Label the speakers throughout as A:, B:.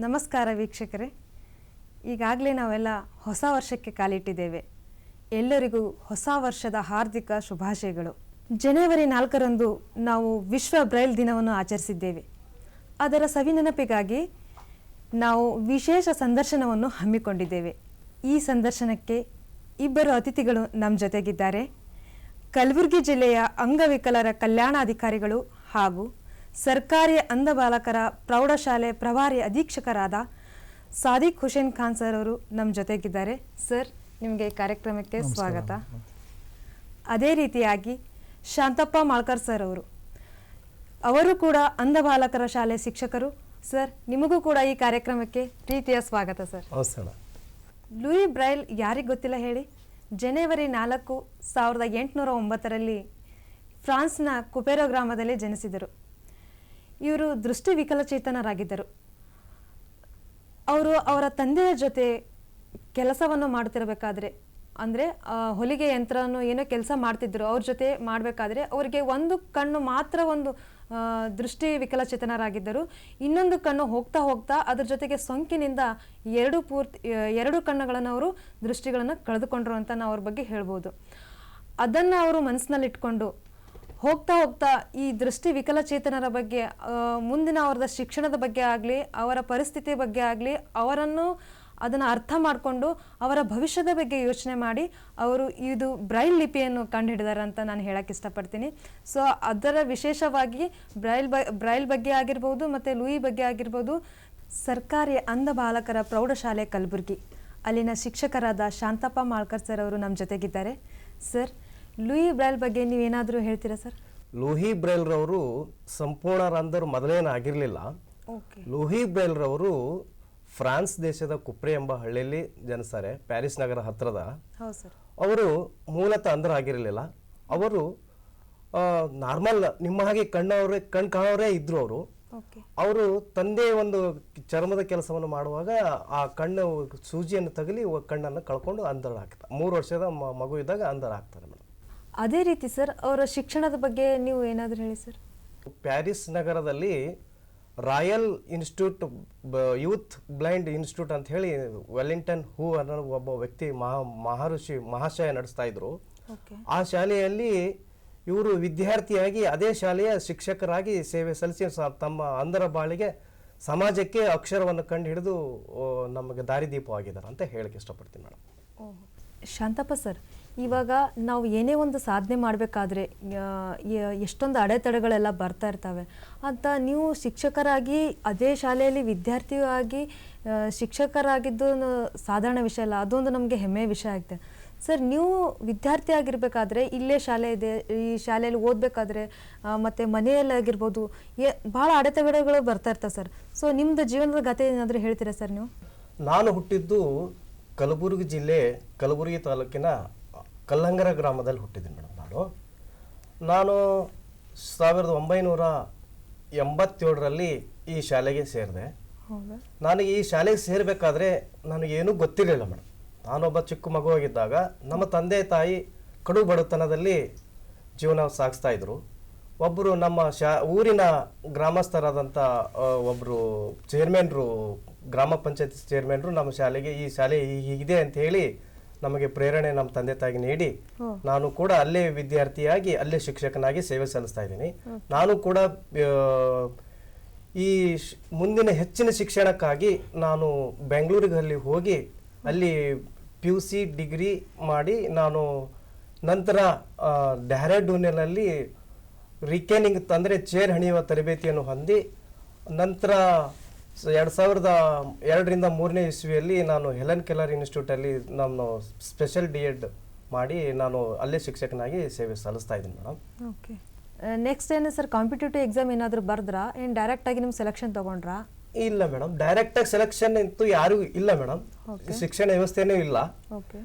A: ನಮಸ್ಕಾರ ವೀಕ್ಷಕರೇ. ಈಗಾಗಲೇ ನಾವೆಲ್ಲ ಹೊಸ ವರ್ಷಕ್ಕೆ ಕಾಲಿಟ್ಟಿದ್ದೇವೆ. ಎಲ್ಲರಿಗೂ ಹೊಸ ವರ್ಷದ ಹಾರ್ದಿಕ ಶುಭಾಶಯಗಳು. ಜನವರಿ ನಾಲ್ಕರಂದು ನಾವು ವಿಶ್ವ ಬ್ರೈಲ್ ದಿನವನ್ನು ಆಚರಿಸಿದ್ದೇವೆ. ಅದರ ಸವಿನೆನಪಿಗಾಗಿ ನಾವು ವಿಶೇಷ ಸಂದರ್ಶನವನ್ನು ಹಮ್ಮಿಕೊಂಡಿದ್ದೇವೆ. ಈ ಸಂದರ್ಶನಕ್ಕೆ ಇಬ್ಬರು ಅತಿಥಿಗಳು ನಮ್ಮ ಜೊತೆಗಿದ್ದಾರೆ. ಕಲಬುರಗಿ ಜಿಲ್ಲೆಯ ಅಂಗವಿಕಲರ ಕಲ್ಯಾಣಾಧಿಕಾರಿಗಳು ಹಾಗೂ ಸರ್ಕಾರಿ ಅಂಧ ಬಾಲಕರ ಪ್ರೌಢಶಾಲೆ ಪ್ರಭಾರಿ ಅಧೀಕ್ಷಕರಾದ ಸಾದಿಕ್ ಹುಸೇನ್ ಖಾನ್ ಸರ್ ಅವರು ನಮ್ಮ ಜೊತೆಗಿದ್ದಾರೆ. ಸರ್ ನಿಮಗೆ ಕಾರ್ಯಕ್ರಮಕ್ಕೆ ಸ್ವಾಗತ. ಅದೇ ರೀತಿಯಾಗಿ ಶಾಂತಪ್ಪ ಮಾಳ್ಕರ್ ಸರ್ ಅವರು. ಅವರು ಕೂಡ ಅಂಧ ಬಾಲಕರ ಶಾಲೆ ಶಿಕ್ಷಕರು. ಸರ್ ನಿಮಗೂ ಕೂಡ ಈ ಕಾರ್ಯಕ್ರಮಕ್ಕೆ ಪ್ರೀತಿಯ ಸ್ವಾಗತ ಸರ್. ಲೂಯಿ ಬ್ರೈಲ್ ಯಾರಿಗೆ ಗೊತ್ತಿಲ್ಲ ಹೇಳಿ? ಜನವರಿ ನಾಲ್ಕು ಸಾವಿರದ ಎಂಟುನೂರ ಒಂಬತ್ತರಲ್ಲಿ ಫ್ರಾನ್ಸ್ನ ಕುಪೆರೋ ಗ್ರಾಮದಲ್ಲಿ ಜನಿಸಿದರು. ಇವರು ದೃಷ್ಟಿ ವಿಕಲಚೇತನರಾಗಿದ್ದರು. ಅವರು ಅವರ ತಂದೆಯ ಜೊತೆ ಕೆಲಸವನ್ನು ಮಾಡ್ತಿರಬೇಕಾದ್ರೆ, ಅಂದರೆ ಹೊಲಿಗೆ ಯಂತ್ರವನ್ನು ಏನೋ ಕೆಲಸ ಮಾಡ್ತಿದ್ರು, ಅವ್ರ ಜೊತೆ ಮಾಡಬೇಕಾದ್ರೆ ಅವರಿಗೆ ಒಂದು ಕಣ್ಣು ಮಾತ್ರ ಒಂದು ದೃಷ್ಟಿ ವಿಕಲಚೇತನರಾಗಿದ್ದರು. ಇನ್ನೊಂದು ಕಣ್ಣು ಹೋಗ್ತಾ ಹೋಗ್ತಾ ಅದ್ರ ಜೊತೆಗೆ ಸೋಂಕಿನಿಂದ ಎರಡು ಪೂರ್ತಿ, ಎರಡು ಕಣ್ಣುಗಳನ್ನು ಅವರು ದೃಷ್ಟಿಗಳನ್ನು ಕಳೆದುಕೊಂಡ್ರು ಅಂತ ನಾವು ಅವ್ರ ಬಗ್ಗೆ ಹೇಳ್ಬೋದು. ಅದನ್ನು ಅವರು ಮನಸ್ಸಿನಲ್ಲಿ ಇಟ್ಕೊಂಡು ಹೋಗ್ತಾ ಹೋಗ್ತಾ ಈ ದೃಷ್ಟಿ ವಿಕಲಚೇತನರ ಬಗ್ಗೆ ಮುಂದಿನ ಅವರದ ಶಿಕ್ಷಣದ ಬಗ್ಗೆ ಆಗಲಿ, ಅವರ ಪರಿಸ್ಥಿತಿ ಬಗ್ಗೆ ಆಗಲಿ, ಅವರನ್ನು ಅದನ್ನು ಅರ್ಥ ಮಾಡಿಕೊಂಡು ಅವರ ಭವಿಷ್ಯದ ಬಗ್ಗೆ ಯೋಚನೆ ಮಾಡಿ ಅವರು ಇದು ಬ್ರೈಲ್ ಲಿಪಿಯನ್ನು ಕಂಡುಹಿಡಿದಾರೆ ಅಂತ ನಾನು ಹೇಳಕ್ಕೆ ಇಷ್ಟಪಡ್ತೀನಿ. ಸೊ ಅದರ ವಿಶೇಷವಾಗಿ ಬ್ರೈಲ್ ಬ, ಬ್ರೈಲ್ ಬಗ್ಗೆ ಆಗಿರ್ಬೋದು ಮತ್ತು ಲೂಯಿ ಬಗ್ಗೆ ಆಗಿರ್ಬೋದು, ಸರ್ಕಾರಿ ಅಂಧ ಬಾಲಕರ ಪ್ರೌಢಶಾಲೆ ಕಲಬುರಗಿ. ಅಲ್ಲಿನ ಶಿಕ್ಷಕರಾದ ಶಾಂತಪ್ಪ ಮಾಳ್ಕರ್ ಸರ್ ಅವರು ನಮ್ಮ ಜೊತೆಗಿದ್ದಾರೆ. ಸರ್ ಲೂಯಿ ಬ್ರೈಲ್ ಬಗ್ಗೆ ನೀವೇನಾದರೂ ಹೇಳ್ತೀರಾ ಸರ್?
B: ಲೂಹಿ ಬ್ರೈಲ್ರವರು ಸಂಪೂರ್ಣರಂದರು ಮೊದಲೇನು ಆಗಿರಲಿಲ್ಲ
A: ಓಕೆ.
B: ಲೂಹಿ ಬ್ರೈಲ್ರವರು ಫ್ರಾನ್ಸ್ ದೇಶದ ಕುಪ್ರೆ ಎಂಬ ಹಳ್ಳಿಯಲ್ಲಿ ಜನಿಸ್ತಾರೆ ಪ್ಯಾರಿಸ್ ನಗರ ಹತ್ತಿರದ ಅವರು ಮೂಲತಃ ಅಂಧರಾಗಿರಲಿಲ್ಲ ಅವರು ನಾರ್ಮಲ್ ನಿಮ್ಮ ಹಾಗೆ ಕಣ್ಣವರೇ ಕಣ್ ಕಾಣೋರೇ ಇದ್ರು ಅವರು. ಅವರು ತಂದೆ ಒಂದು ಚರ್ಮದ ಕೆಲಸವನ್ನು ಮಾಡುವಾಗ ಆ ಕಣ್ಣು ಸೂಜಿಯನ್ನು ತಗಲಿ ಕಣ್ಣನ್ನು ಕಳ್ಕೊಂಡು ಅಂಧರಾಗ್ತಾರೆ ಮೂರು ವರ್ಷದ ಮಗು ಇದ್ದಾಗ ಅಂದರ ಮೇಡಮ್
A: ಅದೇ ರೀತಿ ಸರ್ ಅವರ ಶಿಕ್ಷಣದ ಬಗ್ಗೆ ನೀವು ಏನಾದರೂ ಹೇಳಿ ಸರ್.
B: ಪ್ಯಾರಿಸ್ ನಗರದಲ್ಲಿ royal institute youth blind institute ಅಂತ ಹೇಳಿ ವೆಲ್ಲಿಂಗ್ಟನ್ ಹೂ ಅನ್ನೋ ಒಬ್ಬ ವ್ಯಕ್ತಿ ಮಹಾ ಮಹರ್ಷಿ ಮಹಾಶಯ ನಡೆಸ್ತಾ ಇದ್ರು.
A: ಓಕೆ.
B: ಆ ಶಾಲೆಯಲ್ಲಿ ಇವರು ವಿದ್ಯಾರ್ಥಿಯಾಗಿ ಅದೇ ಶಾಲೆಯ ಶಿಕ್ಷಕರಾಗಿ ಸೇವೆ ಸಲ್ಲಿಸಿ ತಮ್ಮ ಅಂಧರ ಬಾಳಿಗೆ ಸಮಾಜಕ್ಕೆ ಅಕ್ಷರವನ್ನು ಕಂಡು ಹಿಡಿದು ನಮಗೆ ದಾರಿದೀಪವಾಗಿದ್ದಾರೆ ಅಂತ ಹೇಳಕ್ಕೆ ಇಷ್ಟಪಡ್ತೀನಿ ಮೇಡಮ್.
A: ಶಾಂತಪ್ಪ ಸರ್ ಇವಾಗ ನಾವು ಏನೇ ಒಂದು ಸಾಧನೆ ಮಾಡಬೇಕಾದ್ರೆ ಎಷ್ಟೊಂದು ಅಡೆತಡೆಗಳೆಲ್ಲ ಬರ್ತಾ ಇರ್ತವೆ. ಅಂತ ನೀವು ಶಿಕ್ಷಕರಾಗಿ, ಅದೇ ಶಾಲೆಯಲ್ಲಿ ವಿದ್ಯಾರ್ಥಿಯಾಗಿ ಶಿಕ್ಷಕರಾಗಿದ್ದು ಸಾಧಾರಣ ವಿಷಯ ಅಲ್ಲ, ಅದೊಂದು ನಮಗೆ ಹೆಮ್ಮೆಯ ವಿಷಯ ಆಗಿದೆ. ಸರ್, ನೀವು ವಿದ್ಯಾರ್ಥಿ ಆಗಿರಬೇಕಾದ್ರೆ, ಇಲ್ಲೇ ಶಾಲೆ ಇದೆ, ಈ ಶಾಲೆಯಲ್ಲಿ ಓದಬೇಕಾದ್ರೆ ಮತ್ತು ಮನೆಯಲ್ಲಾಗಿರ್ಬೋದು ಏ ಭಾಳ ಅಡೆತಡೆಗಳು ಬರ್ತಾ ಇರ್ತವೆ ಸರ್. ಸೊ ನಿಮ್ಮದು ಜೀವನದ ಗತೆ ಏನಾದರೂ ಹೇಳ್ತೀರಾ ಸರ್ ನೀವು?
B: ನಾನು ಹುಟ್ಟಿದ್ದು ಕಲಬುರಗಿ ಜಿಲ್ಲೆ, ಕಲಬುರಗಿ ತಾಲೂಕಿನ ಕಲ್ಲಂಗರ ಗ್ರಾಮದಲ್ಲಿ ಹುಟ್ಟಿದ್ದೀನಿ ಮೇಡಮ್ ನಾನು. ನಾನು ಸಾವಿರದ ಒಂಬೈನೂರ ಎಂಬತ್ತೇಳರಲ್ಲಿ ಈ ಶಾಲೆಗೆ ಸೇರಿದೆ.
A: ನಾನು
B: ನನಗೆ ಈ ಶಾಲೆಗೆ ಸೇರಬೇಕಾದ್ರೆ ನನಗೇನೂ ಗೊತ್ತಿರಲಿಲ್ಲ ಮೇಡಮ್. ನಾನೊಬ್ಬ ಚಿಕ್ಕ ಮಗುವಾಗಿದ್ದಾಗ ನಮ್ಮ ತಂದೆ ತಾಯಿ ಕಡು ಬಡತನದಲ್ಲಿ ಜೀವನ ಸಾಗಿಸ್ತಾ ಇದ್ರು. ಒಬ್ಬರು ನಮ್ಮ ಶಾ ಊರಿನ ಗ್ರಾಮಸ್ಥರಾದಂಥ ಒಬ್ಬರು ಚೇರ್ಮನ್ರು ಗ್ರಾಮ ಪಂಚಾಯತ್ ಚೇರ್ಮನ್ರು ನಮ್ಮ ಶಾಲೆಗೆ ಈ ಶಾಲೆ ಹೀಗಿದೆ ಅಂತ ಹೇಳಿ ನಮಗೆ ಪ್ರೇರಣೆ ನಮ್ಮ ತಂದೆ ತಾಯಿ ನೀಡಿ ನಾನು ಕೂಡ ಅಲ್ಲೇ ವಿದ್ಯಾರ್ಥಿಯಾಗಿ ಅಲ್ಲೇ ಶಿಕ್ಷಕನಾಗಿ ಸೇವೆ ಸಲ್ಲಿಸ್ತಾ ಇದ್ದೀನಿ. ನಾನು ಕೂಡ ಈ ಮುಂದಿನ ಹೆಚ್ಚಿನ ಶಿಕ್ಷಣಕ್ಕಾಗಿ ನಾನು ಬೆಂಗಳೂರಿಗೆ ಹೋಗಿ ಅಲ್ಲಿ ಪಿ ಯು ಸಿ ಡಿಗ್ರಿ ಮಾಡಿ ನಾನು ನಂತರ ಡ್ಯಾರಡೂನಲ್ಲಿ ಡೆಹ್ರಾಡೂನಿನಲ್ಲಿ ರಿಕೇನಿಂಗ್ ಅಂದರೆ ಚೇರ್ ಹಣಿಯುವ ತರಬೇತಿಯನ್ನು ಹೊಂದಿ ನಂತರ ಎರಡು ಸಾವಿರದ ಎರಡರಿಂದ ಮೂರನೇ ಇಸ್ವಿಯಲ್ಲಿ ನಾನು ಹೆಲನ್ ಕೆಲರ್ ಇನ್ಸ್ಟಿಟ್ಯೂಟಲ್ಲಿ ನಾನು ಸ್ಪೆಷಲ್ ಡಿ ಎಡ್ ಮಾಡಿ ನಾನು ಅಲ್ಲೇ ಶಿಕ್ಷಕನಾಗಿ ಸೇವೆ ಸಲ್ಲಿಸ್ತಾ ಇದ್ದೀನಿ ಮೇಡಮ್.
A: ಓಕೆ ನೆಕ್ಸ್ಟ್ ಏನು ಸರ್ ಕಾಂಪಿಟೇಟಿವ್ ಎಕ್ಸಾಮ್ ಏನಾದರೂ ಬರೆದ್ರಾ? ಏನು ಡೈರೆಕ್ಟಾಗಿ ನಿಮ್ಮ ಸೆಲೆಕ್ಷನ್ ತೊಗೊಂಡ್ರಾ?
B: ಇಲ್ಲ ಮೇಡಮ್. ಡೈರೆಕ್ಟಾಗಿ ಸೆಲೆಕ್ಷನ್ ಅಂತೂ ಯಾರಿಗೂ ಇಲ್ಲ ಮೇಡಮ್. ಶಿಕ್ಷಣ ವ್ಯವಸ್ಥೆನೂ ಇಲ್ಲ.
A: ಓಕೆ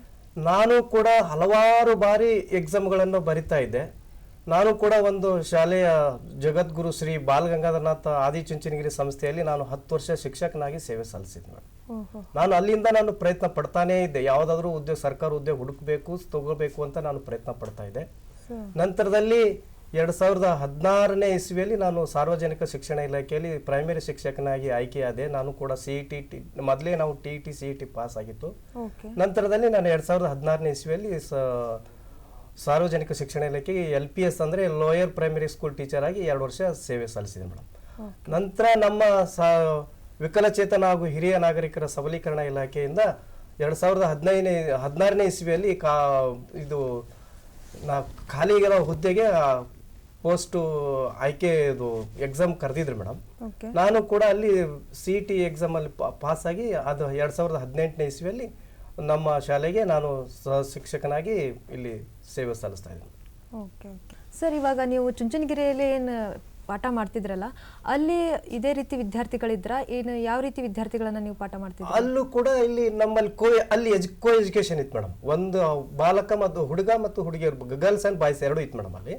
B: ನಾನು ಕೂಡ ಹಲವಾರು ಬಾರಿ ಎಕ್ಸಾಮ್ಗಳನ್ನು ಬರಿತಾ ಇದ್ದೆ. ನಾನು ಕೂಡ ಒಂದು ಶಾಲೆಯ ಜಗದ್ಗುರು ಶ್ರೀ ಬಾಲ್ ಗಂಗಾಧರನಾಥ ಆದಿಚುಂಚನಗಿರಿ ಸಂಸ್ಥೆಯಲ್ಲಿ ನಾನು ಹತ್ತು ವರ್ಷ ಶಿಕ್ಷಕನಾಗಿ ಸೇವೆ ಸಲ್ಲಿಸಿದ್ದೆ ನಾನು. ಅಲ್ಲಿಂದ ನಾನು ಪ್ರಯತ್ನ ಪಡ್ತಾನೇ ಇದ್ದೆ. ಯಾವುದಾದ್ರೂ ಉದ್ಯೋಗ ಸರ್ಕಾರ ಉದ್ಯೋಗ ಹುಡುಕಬೇಕು ತಗೋಬೇಕು ಅಂತ ನಾನು ಪ್ರಯತ್ನ ಪಡ್ತಾ ಇದ್ದೆ. ನಂತರದಲ್ಲಿ ಎರಡು ಸಾವಿರದ ಹದಿನಾರನೇ ಇಸ್ವಿಯಲ್ಲಿ ನಾನು ಸಾರ್ವಜನಿಕ ಶಿಕ್ಷಣ ಇಲಾಖೆಯಲ್ಲಿ ಪ್ರೈಮರಿ ಶಿಕ್ಷಕನಾಗಿ ಆಯ್ಕೆಯಾದೆ ನಾನು ಕೂಡ ಸಿ ಇ ಟಿ ಟಿ ಮೊದಲೇ ನಾವು T T C E T pass ಆಗಿತ್ತು. ನಂತರದಲ್ಲಿ ನಾನು ಎರಡು ಸಾವಿರದ ಹದಿನಾರನೇ ಇಸ್ವಿಯಲ್ಲಿ ಸ ಸಾರ್ವಜನಿಕ ಶಿಕ್ಷಣ ಇಲಾಖೆಗೆ ಎಲ್ ಪಿ ಎಸ್ ಅಂದರೆ ಲೋಯರ್ ಪ್ರೈಮರಿ ಸ್ಕೂಲ್ ಟೀಚರ್ ಆಗಿ ಎರಡು ವರ್ಷ ಸೇವೆ ಸಲ್ಲಿಸಿದೆ ಮೇಡಮ್. ನಂತರ ನಮ್ಮ ಸಾ ವಿಕಲಚೇತನ ಹಾಗೂ ಹಿರಿಯ ನಾಗರಿಕರ ಸಬಲೀಕರಣ ಇಲಾಖೆಯಿಂದ ಎರಡು ಸಾವಿರದ ಹದಿನೈದನೇ ಹದಿನಾರನೇ ಇಸ್ವಿಯಲ್ಲಿ ಕಾ ಇದು ನಾ ಖಾಲಿ ಇರೋ ಹುದ್ದೆಗೆ ಪೋಸ್ಟು ಆಯ್ಕೆ ಇದು ಎಕ್ಸಾಮ್ ಕರೆದಿದ್ರು ಮೇಡಮ್. ನಾನು ಕೂಡ ಅಲ್ಲಿ ಸಿ ಟಿ ಎಕ್ಸಾಮಲ್ಲಿ ಪಾಸ್ ಆಗಿ ಅದು ಎರಡು ಸಾವಿರದ ಹದಿನೆಂಟನೇ ಇಸ್ವಿಯಲ್ಲಿ ನಮ್ಮ ಶಾಲೆಗೆ ನಾನು ಸಹ ಶಿಕ್ಷಕನಾಗಿ ಇಲ್ಲಿ ಸೇವೆ ಸಲ್ಲಿಸ್ತಾ ಇದ್ದೀನಿ.
A: Okay okay. ಸರ್ ಇವಾಗ ನೀವು ಚುಂಚನಗಿರಿಯಲ್ಲಿ ಏನು ಪಾಠ ಮಾಡ್ತಿದ್ರಲ್ಲ ಅಲ್ಲಿ ಇದೇ ರೀತಿ ವಿದ್ಯಾರ್ಥಿಗಳಿದ್ರ? ಏನು ಯಾವ ರೀತಿ ವಿದ್ಯಾರ್ಥಿಗಳನ್ನ ನೀವು ಪಾಠ ಮಾಡ್ತಿದ್ರಿ
B: ಅಲ್ಲೂ ಕೂಡ ಇಲ್ಲಿ ನಮ್ಮಲ್ಲಿ ಕೋ ಅಲ್ಲಿ ಎಜು ಕೋ ಎಜುಕೇಶನ್ ಇತ್ತು ಮೇಡಮ್. ಒಂದು ಬಾಲಕ ಮತ್ತು ಹುಡುಗ ಮತ್ತು ಹುಡುಗಿಯರ್ ಗರ್ಲ್ಸ್ ಅಂಡ್ ಬಾಯ್ಸ್ ಎರಡು ಇತ್ತು ಮೇಡಮ್ ಅಲ್ಲಿ.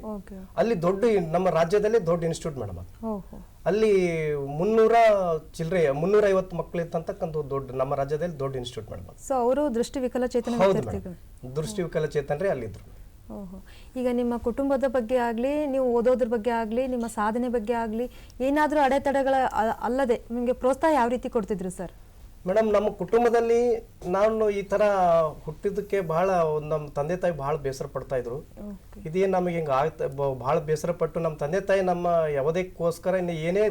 B: ಅಲ್ಲಿ ದೊಡ್ಡ ನಮ್ಮ ರಾಜ್ಯದಲ್ಲೇ ದೊಡ್ಡ ಇನ್ಸ್ಟಿಟ್ಯೂಟ್ ಮೇಡಮ್ ಅದು. ಅಲ್ಲಿ ಮುನ್ನೂರ ಚಿಲ್ಲರೆ ಮುನ್ನೂರ ಐವತ್ತು ಮಕ್ಕಳು ಇತ್ತಂತಕ್ಕಂಥ ದೊಡ್ಡ ನಮ್ಮ ರಾಜ್ಯದಲ್ಲಿ ದೊಡ್ಡ ಇನ್ಸ್ಟಿಟ್ಯೂಟ್ ಮೇಡಮ್ ಅದು.
A: ಸೊ ಅವರು ದೃಷ್ಟಿ ವಿಕಲಚೇತನ
B: ಹೌದು
A: ವಿದ್ಯಾರ್ಥಿಗಳು
B: ಮೇಡಮ್ ದೃಷ್ಟಿ ವಿಕಲಚೇತನರೇ ಅಲ್ಲಿದ್ದರು
A: ಓಹೋ. ಈಗ ನಿಮ್ಮ ಕುಟುಂಬದ ಬಗ್ಗೆ ಆಗಲಿ ನೀವು ಓದೋದ್ರ ಬಗ್ಗೆ ಆಗಲಿ ನಿಮ್ಮ ಸಾಧನೆ ಬಗ್ಗೆ ಆಗಲಿ ಏನಾದರೂ ಅಡೆತಡೆಗಳ ಅ- ಅಲ್ಲದೆ ನಿಮಗೆ ಪ್ರೋತ್ಸಾಹ ಯಾವ ರೀತಿ ಕೊಡ್ತಿದ್ರು ಸರ್?
B: ಮೇಡಮ್ ನಮ್ಮ ಕುಟುಂಬದಲ್ಲಿ ನಾನು ಈ ತರ ಹುಟ್ಟಿದ್ದಕ್ಕೆ ಬಹಳ ನಮ್ಮ ತಂದೆ ತಾಯಿ ಬಹಳ ಬೇಸರ ಪಡ್ತಾ ಇದ್ರು.
A: ಇದೇ
B: ಇದೇನು ನಮಗೆ ಹಿಂಗೆ ಆಗ್ತಾ ಬಹಳ ಬೇಸರ ಪಟ್ಟು ನಮ್ಮ ತಂದೆ ತಾಯಿ ನಮ್ಮ ಯಾವುದಕ್ಕೋಸ್ಕರ ಇನ್ನು ಏನೇ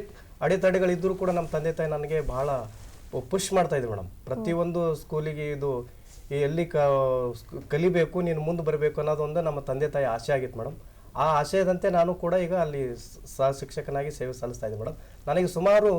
B: ಅಡೆತಡೆಗಳಿದ್ರು ಕೂಡ ನಮ್ಮ ತಂದೆ ತಾಯಿ ನನಗೆ ಬಹಳ ಪುಷ್ ಮಾಡ್ತಾ ಇದ್ರು ಮೇಡಮ್. ಪ್ರತಿಯೊಂದು ಸ್ಕೂಲಿಗೆ ಇದು ಎಲ್ಲಿ ಕ ಕಲಿಬೇಕು ನೀನು ಮುಂದೆ ಬರಬೇಕು ಅನ್ನೋದೊಂದು ನಮ್ಮ ತಂದೆ ತಾಯಿ ಆಸೆ ಆಗಿತ್ತು ಮೇಡಮ್. ಆ ಆಶಯದಂತೆ ನಾನು ಕೂಡ ಈಗ ಅಲ್ಲಿ ಸಹ ಶಿಕ್ಷಕನಾಗಿ ಸೇವೆ ಸಲ್ಲಿಸ್ತಾ ಇದ್ದೆ ಮೇಡಮ್. ನನಗೆ ಸುಮಾರು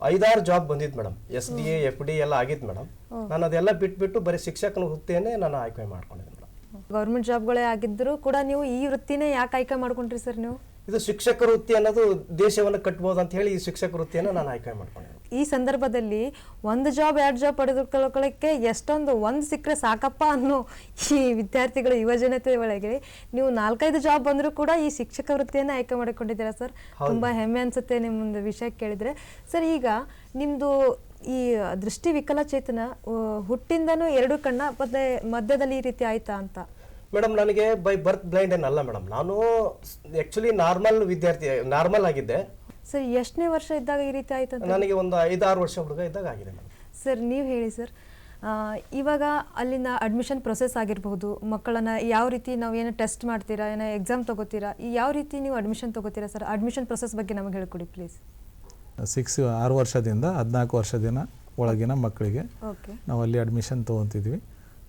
B: ಐದಾರು ಜಾಬ್ ಬಂದಿತ್ತು madam S D A F D ಎಲ್ಲ ಆಗಿತ್ತು ಮೇಡಮ್ ನಾನು ಅದೆಲ್ಲ ಬಿಟ್ಬಿಟ್ಟು ಬರೀ ಶಿಕ್ಷಕನ ವೃತ್ತಿಯನ್ನೇ ನಾನು ಆಯ್ಕೆ ಮಾಡ್ಕೊಂಡಿದ್ದೆ ಮೇಡಮ್
A: ಗೌರ್ಮೆಂಟ್ ಜಾಬ್ಗಳೇ ಆಗಿದ್ದರೂ ಕೂಡ ನೀವು ಈ ವೃತ್ತಿನೇ ಯಾಕೆ ಆಯ್ಕೆ ಮಾಡ್ಕೊಂಡ್ರಿ ಸರ್ ನೀವು?
B: ಇದು ಶಿಕ್ಷಕ ವೃತ್ತಿ ಅನ್ನೋದು ದೇಶವನ್ನು ಕಟ್ಬೋದು ಅಂತ ಹೇಳಿ ಈ ಶಿಕ್ಷಕ ವೃತ್ತಿಯನ್ನು ನಾನು ಆಯ್ಕೆ ಮಾಡ್ಕೊಂಡಿದ್ದೆ.
A: ಈ ಸಂದರ್ಭದಲ್ಲಿ ಒಂದು ಜಾಬ್ ಎರಡು ಜಾಬ್ ಪಡೆದುಕೊಳ್ಳೋಕೆ ಎಷ್ಟೊಂದು ಒಂದು ಸಿಕ್ಕರೆ ಸಾಕಪ್ಪ ಅನ್ನೋ ಈ ವಿದ್ಯಾರ್ಥಿಗಳು ಯುವಜನತೆ ಒಳಗೆ. ನೀವು ನಾಲ್ಕೈದು ಜಾಬ್ ಬಂದರೂ ಕೂಡ ಈ ಶಿಕ್ಷಕ ವೃತ್ತಿಯನ್ನು ಆಯ್ಕೆ ಮಾಡಿಕೊಂಡಿದ್ದೀರಾ ಸರ್? ತುಂಬಾ ಹೆಮ್ಮೆ ಅನಿಸುತ್ತೆ ನಿಮ್ಮೊಂದು ವಿಷಯ ಕೇಳಿದ್ರೆ. ಸರ್ ಈಗ ನಿಮ್ಮದು ಈ ದೃಷ್ಟಿ ವಿಕಲಚೇತನ ಹುಟ್ಟಿಂದನೂ ಎರಡು ಕಣ್ಣ ಮತ್ತೆ ಮಧ್ಯದಲ್ಲಿ ಈ ರೀತಿ ಆಯ್ತಾ ಅಂತ?
B: ಮೇಡಮ್ ನನಗೆ ಬೈ ಬರ್ತ್ ಬ್ಲೈಂಡ್ ಏನಲ್ಲ ಮೇಡಮ್. ನಾನು ಆ್ಯಕ್ಚುಲಿ ನಾರ್ಮಲ್ ವಿದ್ಯಾರ್ಥಿ ನಾರ್ಮಲ್ ಆಗಿದ್ದೆ.
A: ಸರ್ ಎಷ್ಟನೇ ವರ್ಷ ಇದ್ದಾಗ ಈ ರೀತಿ ಆಯ್ತು ಅಂತ
B: ನನಗೆ ಒಂದು ಐದಾರು ವರ್ಷ ಹುಡುಗ ಇದ್ದಾಗ ಆಗಿದೆ ಮೇಡಮ್.
A: ಸರ್ ನೀವು ಹೇಳಿ ಸರ್. ಆ, ಇವಾಗ ಅಲ್ಲಿನ ಅಡ್ಮಿಷನ್ ಪ್ರೊಸೆಸ್ ಆಗಿರಬಹುದು ಮಕ್ಕಳನ್ನ ಯಾವ ರೀತಿ ನಾವು ಏನೋ ಟೆಸ್ಟ್ ಮಾಡ್ತೀರಾ ಏನೋ ಎಕ್ಸಾಮ್ ತಗೋತೀರಾ ಈ ಯಾವ ರೀತಿ ನೀವು ಅಡ್ಮಿಷನ್ ತಗೋತೀರಾ ಸರ್? ಅಡ್ಮಿಷನ್ ಪ್ರೊಸೆಸ್ ಬಗ್ಗೆ ನಮಗೆ ಹೇಳ್ಕೊಡಿ ಪ್ಲೀಸ್
C: ಸಿಕ್ಸ್ ಆರು ವರ್ಷದಿಂದ ಹದಿನಾಲ್ಕು ವರ್ಷದಿನ ಒಳಗಿನ ಮಕ್ಕಳಿಗೆ
A: ಓಕೆ
C: ನಾವು ಅಲ್ಲಿ ಅಡ್ಮಿಷನ್ ತೊಗೊತಿದ್ವಿ.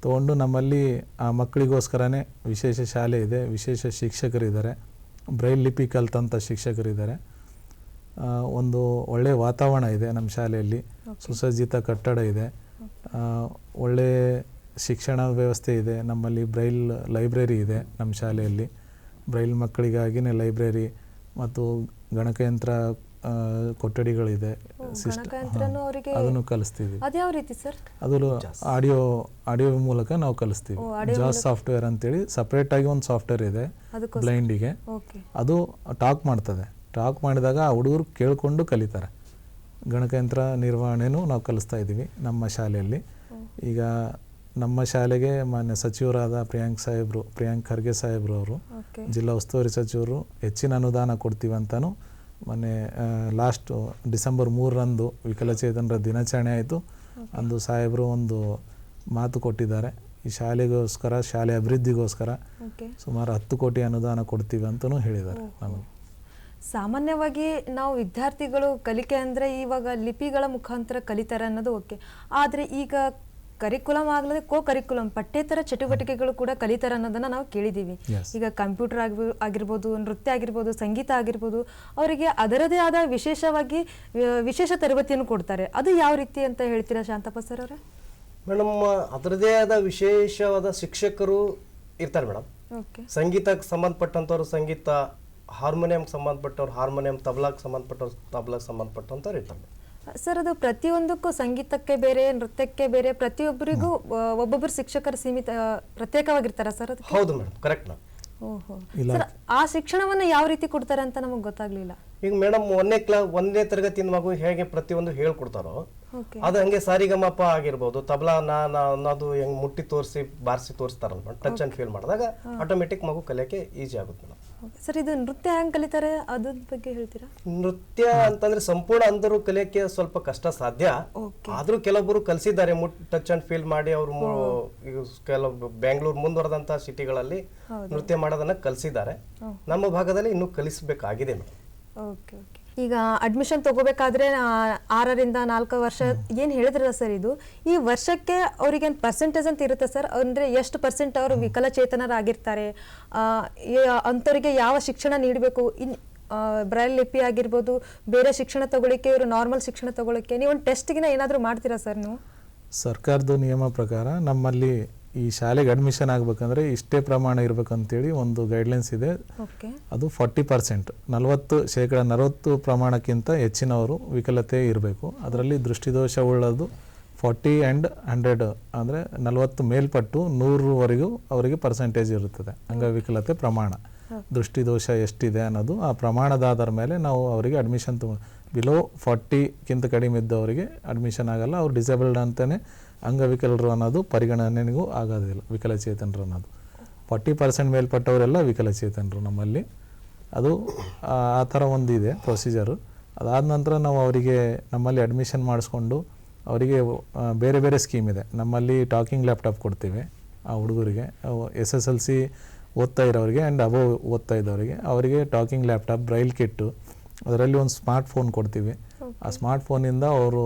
C: ತೊಗೊಂಡು ನಮ್ಮಲ್ಲಿ ಆ ಮಕ್ಕಳಿಗೋಸ್ಕರನೇ ವಿಶೇಷ ಶಾಲೆ ಇದೆ ವಿಶೇಷ ಶಿಕ್ಷಕರಿದ್ದಾರೆ. ಬ್ರೈಲ್ ಲಿಪಿ ಕಲ್ತಂಥ ಶಿಕ್ಷಕರಿದ್ದಾರೆ. ಒಂದು ಒಳ್ಳೆಯ ವಾತಾವರಣ ಇದೆ ನಮ್ಮ ಶಾಲೆಯಲ್ಲಿ. ಸುಸಜ್ಜಿತ ಕಟ್ಟಡ ಇದೆ. ಒಳ್ಳೆ ಶಿಕ್ಷಣ ವ್ಯವಸ್ಥೆ ಇದೆ. ನಮ್ಮಲ್ಲಿ ಬ್ರೈಲ್ ಲೈಬ್ರರಿ ಇದೆ ನಮ್ಮ ಶಾಲೆಯಲ್ಲಿ. ಬ್ರೈಲ್ ಮಕ್ಕಳಿಗಾಗಿನೇ ಲೈಬ್ರರಿ ಮತ್ತು ಗಣಕಯಂತ್ರ ಕೊಠಡಿಗಳಿದೆ. ಅದನ್ನು ಕಲಿಸ್ತೀವಿ.
A: ಅದ್ಯಾವ ರೀತಿ ಸರ್?
C: ಅದು ಆಡಿಯೋ ಆಡಿಯೋ ಮೂಲಕ ನಾವು ಕಲಿಸ್ತೀವಿ. ಜಾಸ್ ಸಾಫ್ಟ್ವೇರ್ ಅಂತೇಳಿ ಸಪ್ರೇಟ್ ಆಗಿ ಒಂದು ಸಾಫ್ಟ್ವೇರ್ ಇದೆ ಬ್ಲೈಂಡಿಗೆ.
A: ಓಕೆ.
C: ಅದು ಟಾಕ್ ಮಾಡ್ತದೆ. ಟಾಕ್ ಮಾಡಿದಾಗ ಆ ಹುಡುಗರು ಕೇಳಿಕೊಂಡು ಕಲಿತಾರೆ. ಗಣಕಯಂತ್ರ ನಿರ್ವಹಣೆನೂ ನಾವು ಕಲಿಸ್ತಾ ಇದ್ದೀವಿ ನಮ್ಮ ಶಾಲೆಯಲ್ಲಿ. ಈಗ ನಮ್ಮ ಶಾಲೆಗೆ ಮಾನ್ಯ ಸಚಿವರಾದ ಪ್ರಿಯಾಂಕ್ ಸಾಹೇಬ್ರು ಪ್ರಿಯಾಂಕ್ ಖರ್ಗೆ ಸಾಹೇಬ್ರು ಅವರು ಜಿಲ್ಲಾ ಉಸ್ತುವಾರಿ ಸಚಿವರು ಹೆಚ್ಚಿನ ಅನುದಾನ ಕೊಡ್ತೀವಿ ಅಂತಾನು ಮೊನ್ನೆ ಲಾಸ್ಟ್ ಡಿಸೆಂಬರ್ ಮೂರರಂದು ವಿಕಲಚೇತನರ ದಿನಾಚರಣೆ ಆಯಿತು. ಅಂದು ಸಾಹೇಬರು ಒಂದು ಮಾತು ಕೊಟ್ಟಿದ್ದಾರೆ. ಈ ಶಾಲೆಗೋಸ್ಕರ ಶಾಲೆ ಅಭಿವೃದ್ಧಿಗೋಸ್ಕರ ಸುಮಾರು ಹತ್ತು ಕೋಟಿ ಅನುದಾನ ಕೊಡ್ತೀವಿ ಅಂತಲೂ ಹೇಳಿದ್ದಾರೆ ನಮಗೆ.
A: ಸಾಮಾನ್ಯವಾಗಿ ನಾವು ವಿದ್ಯಾರ್ಥಿಗಳು ಕಲಿಕೆ ಅಂದರೆ ಇವಾಗ ಲಿಪಿಗಳ ಮುಖಾಂತರ ಕಲಿತಾರೆ ಅನ್ನೋದು ಓಕೆ. ಆದರೆ ಈಗ ಕರಿಕುಲಮ್ ಆಗಲದೆ ಕೋ ಕರಿಕುಲಮ್ ಪಠ್ಯೇತರ ಚಟುವಟಿಕೆಗಳು ಕೂಡ ಕಲಿತಾರೆ ಅನ್ನೋದನ್ನ ನಾವು ಕೇಳಿದ್ದೀವಿ ಈಗ ಕಂಪ್ಯೂಟರ್ ಆಗಿ ಆಗಿರ್ಬೋದು ನೃತ್ಯ ಆಗಿರ್ಬೋದು ಸಂಗೀತ ಆಗಿರ್ಬೋದು ಅವರಿಗೆ ಅದರದೇ ಆದ ವಿಶೇಷವಾಗಿ ವಿಶೇಷ ತರಬೇತಿಯನ್ನು ಕೊಡ್ತಾರೆ. ಅದು ಯಾವ ರೀತಿ ಅಂತ ಹೇಳ್ತೀರಾ ಶಾಂತಪ್ಪ ಸರ್ ಅವರೇ?
B: ಮೇಡಮ್ ಅದರದೇ ಆದ ವಿಶೇಷವಾದ ಶಿಕ್ಷಕರು ಇರ್ತಾರೆ ಮೇಡಮ್
A: ಓಕೆ.
B: ಸಂಗೀತಕ್ಕೆ ಸಂಬಂಧಪಟ್ಟಂಥವ್ರು ಸಂಗೀತ ಹಾರ್ಮೋನಿಯಂಗೆ ಸಂಬಂಧಪಟ್ಟವ್ರು ಹಾರ್ಮೋನಿಯಂ ತಬಲಾಕ್ಕೆ ಸಂಬಂಧಪಟ್ಟವ್ರು ತಬಲಾಕ್ಕೆ ಸಂಬಂಧಪಟ್ಟಂಥವ್ರು ಇರ್ತಾರೆ.
A: ಸರ್ ಅದು ಪ್ರತಿಯೊಂದಕ್ಕೂ ಸಂಗೀತಕ್ಕೆ ಬೇರೆ ನೃತ್ಯಕ್ಕೆ ಬೇರೆ ಪ್ರತಿಯೊಬ್ಬರಿಗೂ ಒಬ್ಬೊಬ್ಬರು ಶಿಕ್ಷಕರು ಸೀಮಿತ ಪ್ರತ್ಯೇಕವಾಗಿರ್ತಾರೆ ಸರ್ ಅದಕ್ಕೆ?
B: ಹೌದು ಮೇಡಮ್ ಕರೆಕ್ಟ್ ಮ್ಯಾಮ್
A: ಓಹೋ.
C: ಇಲ್ಲ.
A: ಸರ್ ಆ ಶಿಕ್ಷಣವನ್ನು ಯಾವ ರೀತಿ ಕೊಡ್ತಾರೆ ಅಂತ ನಮಗೆ ಗೊತ್ತಾಗ್ಲಿಲ್ಲ.
B: ಈಗ ಮೇಡಮ್ ಒಂದನೇ ಕ್ಲಾ ಒಂದನೇ ತರಗತಿಯಿಂದ ಮಗು ಹೇಗೆ ಪ್ರತಿಯೊಂದು ಹೇಳ್ಕೊಡ್ತಾರೋ
A: ಓಕೆ.
B: ಅದು ಹಂಗೆ ಸಾರಿಗಮಪ ಆಗಿರ್ಬೋದು ತಬಲಾ ನಾ ನಾ ಅನ್ನೋದು ಹೆಂಗೆ ಮುಟ್ಟಿ ತೋರಿಸಿ ಬಾರಿಸಿ ತೋರಿಸ್ತಾರಲ್ಲ ಮೇಡಮ್ ಟಚ್ ಅಂಡ್ ಫೀಲ್ ಮಾಡಿದಾಗ ಆಟೋಮೆಟಿಕ್ ಮಗು ಕಲಿಯೋಕೆ ಈಸಿ ಆಗುತ್ತೆ ಮೇಡಮ್.
A: ಸರ್ ಇದು ನೃತ್ಯ ಹೆಂಗ್ ಕಲಿತಾರೆ? ಅದ್ರ ಬಗ್ಗೆ ಹೇಳ್ತೀರಾ?
B: ನೃತ್ಯ ಅಂತಂದ್ರೆ ಸಂಪೂರ್ಣ ಅಂದರು ಕಲಿಯಕ್ಕೆ ಸ್ವಲ್ಪ ಕಷ್ಟ ಸಾಧ್ಯ. ಆದ್ರೂ ಕೆಲವೊಬ್ಬರು ಕಲಿಸಿದ್ದಾರೆ ಮುಟ್ ಟಚ್ ಅಂಡ್ ಫೀಲ್ ಮಾಡಿ ಅವರು ಕೆಲವು ಬೆಂಗಳೂರು ಮುಂದುವರೆದಂತ ಸಿಟಿಗಳಲ್ಲಿ ನೃತ್ಯ ಮಾಡೋದನ್ನ ಕಲಿಸಿದ್ದಾರೆ. ನಮ್ಮ ಭಾಗದಲ್ಲಿ ಇನ್ನೂ ಕಲಿಸಬೇಕಾಗಿದೆ. Madam
A: okay okay. ಈಗ ಅಡ್ಮಿಷನ್ ತಗೋಬೇಕಾದ್ರೆ ಆರರಿಂದ ನಾಲ್ಕು ವರ್ಷ ಏನು ಹೇಳಿದ್ರಲ್ಲ ಸರ್ ಇದು? ಈ ವರ್ಷಕ್ಕೆ ಅವ್ರಿಗೆ ಪರ್ಸೆಂಟೇಜ್ ಅಂತ ಇರುತ್ತೆ ಸರ್ ಅಂದರೆ ಎಷ್ಟು ಪರ್ಸೆಂಟ್ ಅವರು ವಿಕಲಚೇತನರಾಗಿರ್ತಾರೆ? ಅಂಥವ್ರಿಗೆ ಯಾವ ಶಿಕ್ಷಣ ನೀಡಬೇಕು? ಇನ್ ಬ್ರೈಲ್ ಲಿಪಿ ಆಗಿರ್ಬೋದು ಬೇರೆ ಶಿಕ್ಷಣ ತಗೊಳ್ಳಿಕ್ಕೆ ಇವರು ನಾರ್ಮಲ್ ಶಿಕ್ಷಣ ತಗೊಳ್ಳಿಕ್ಕೆ ನೀವು ಒಂದು ಟೆಸ್ಟ್ಗಿನ ಏನಾದರೂ ಮಾಡ್ತೀರಾ ಸರ್ ನೀವು?
C: ಸರ್ಕಾರದ ನಿಯಮ ಪ್ರಕಾರ ನಮ್ಮಲ್ಲಿ ಈ ಶಾಲೆಗೆ ಅಡ್ಮಿಷನ್ ಆಗಬೇಕಂದ್ರೆ ಇಷ್ಟೇ ಪ್ರಮಾಣ ಇರಬೇಕಂತೇಳಿ ಒಂದು ಗೈಡ್ಲೈನ್ಸ್ ಇದೆ. ಅದು ಫಾರ್ಟಿ ಪರ್ಸೆಂಟ್ ನಲವತ್ತು ಶೇಕಡ ನಲವತ್ತು ಪ್ರಮಾಣಕ್ಕಿಂತ ಹೆಚ್ಚಿನವರು ವಿಕಲತೆ ಇರಬೇಕು. ಅದರಲ್ಲಿ ದೃಷ್ಟಿದೋಷ ಉಳ್ಳದು ಫಾರ್ಟಿ ಆ್ಯಂಡ್ ಹಂಡ್ರೆಡ್ ಅಂದರೆ ನಲವತ್ತು ಮೇಲ್ಪಟ್ಟು ನೂರವರೆಗೂ ಅವರಿಗೆ ಪರ್ಸೆಂಟೇಜ್ ಇರುತ್ತದೆ. ಅಂಗವಿಕಲತೆ ಪ್ರಮಾಣ. ದೃಷ್ಟಿದೋಷ ಎಷ್ಟಿದೆ ಅನ್ನೋದು ಆ ಪ್ರಮಾಣದ ಆಧಾರ ಮೇಲೆ ನಾವು ಅವರಿಗೆ ಅಡ್ಮಿಷನ್ ತಗೊ ಬಿಲೋ ಫಾರ್ಟಿಗಿಂತ ಕಡಿಮೆ ಇದ್ದವರಿಗೆ ಅಡ್ಮಿಷನ್ ಆಗಲ್ಲ. ಅವ್ರು ಡಿಸೇಬಲ್ಡ್ ಅಂತಲೇ ಅಂಗವಿಕಲರು ಅನ್ನೋದು ಪರಿಗಣನೆಗೂ ಆಗೋದಿಲ್ಲ ವಿಕಲಚೇತನರು ಅನ್ನೋದು ಫಾರ್ಟಿ ಪರ್ಸೆಂಟ್ ಮೇಲ್ಪಟ್ಟವರೆಲ್ಲ ವಿಕಲಚೇತನರು ನಮ್ಮಲ್ಲಿ. ಅದು ಆ ಥರ ಒಂದು ಇದೆ ಪ್ರೊಸೀಜರು. ಅದಾದ ನಂತರ ನಾವು ಅವರಿಗೆ ನಮ್ಮಲ್ಲಿ ಅಡ್ಮಿಷನ್ ಮಾಡಿಸ್ಕೊಂಡು ಅವರಿಗೆ ಬೇರೆ ಬೇರೆ ಸ್ಕೀಮ್ ಇದೆ. ನಮ್ಮಲ್ಲಿ ಟಾಕಿಂಗ್ ಲ್ಯಾಪ್ಟಾಪ್ ಕೊಡ್ತೀವಿ ಆ ಹುಡುಗರಿಗೆ ಎಸ್ ಎಸ್ ಎಲ್ ಸಿ ಓದ್ತಾ ಇರೋರಿಗೆ ಆ್ಯಂಡ್ ಅಬೋ ಓದ್ತಾ ಇದ್ದವರಿಗೆ. ಅವರಿಗೆ ಟಾಕಿಂಗ್ ಲ್ಯಾಪ್ಟಾಪ್ ಬ್ರೈಲ್ ಕಿಟ್ಟು ಅದರಲ್ಲಿ ಒಂದು ಸ್ಮಾರ್ಟ್ ಫೋನ್ ಕೊಡ್ತೀವಿ. ಆ ಸ್ಮಾರ್ಟ್ ಫೋನಿಂದ ಅವರು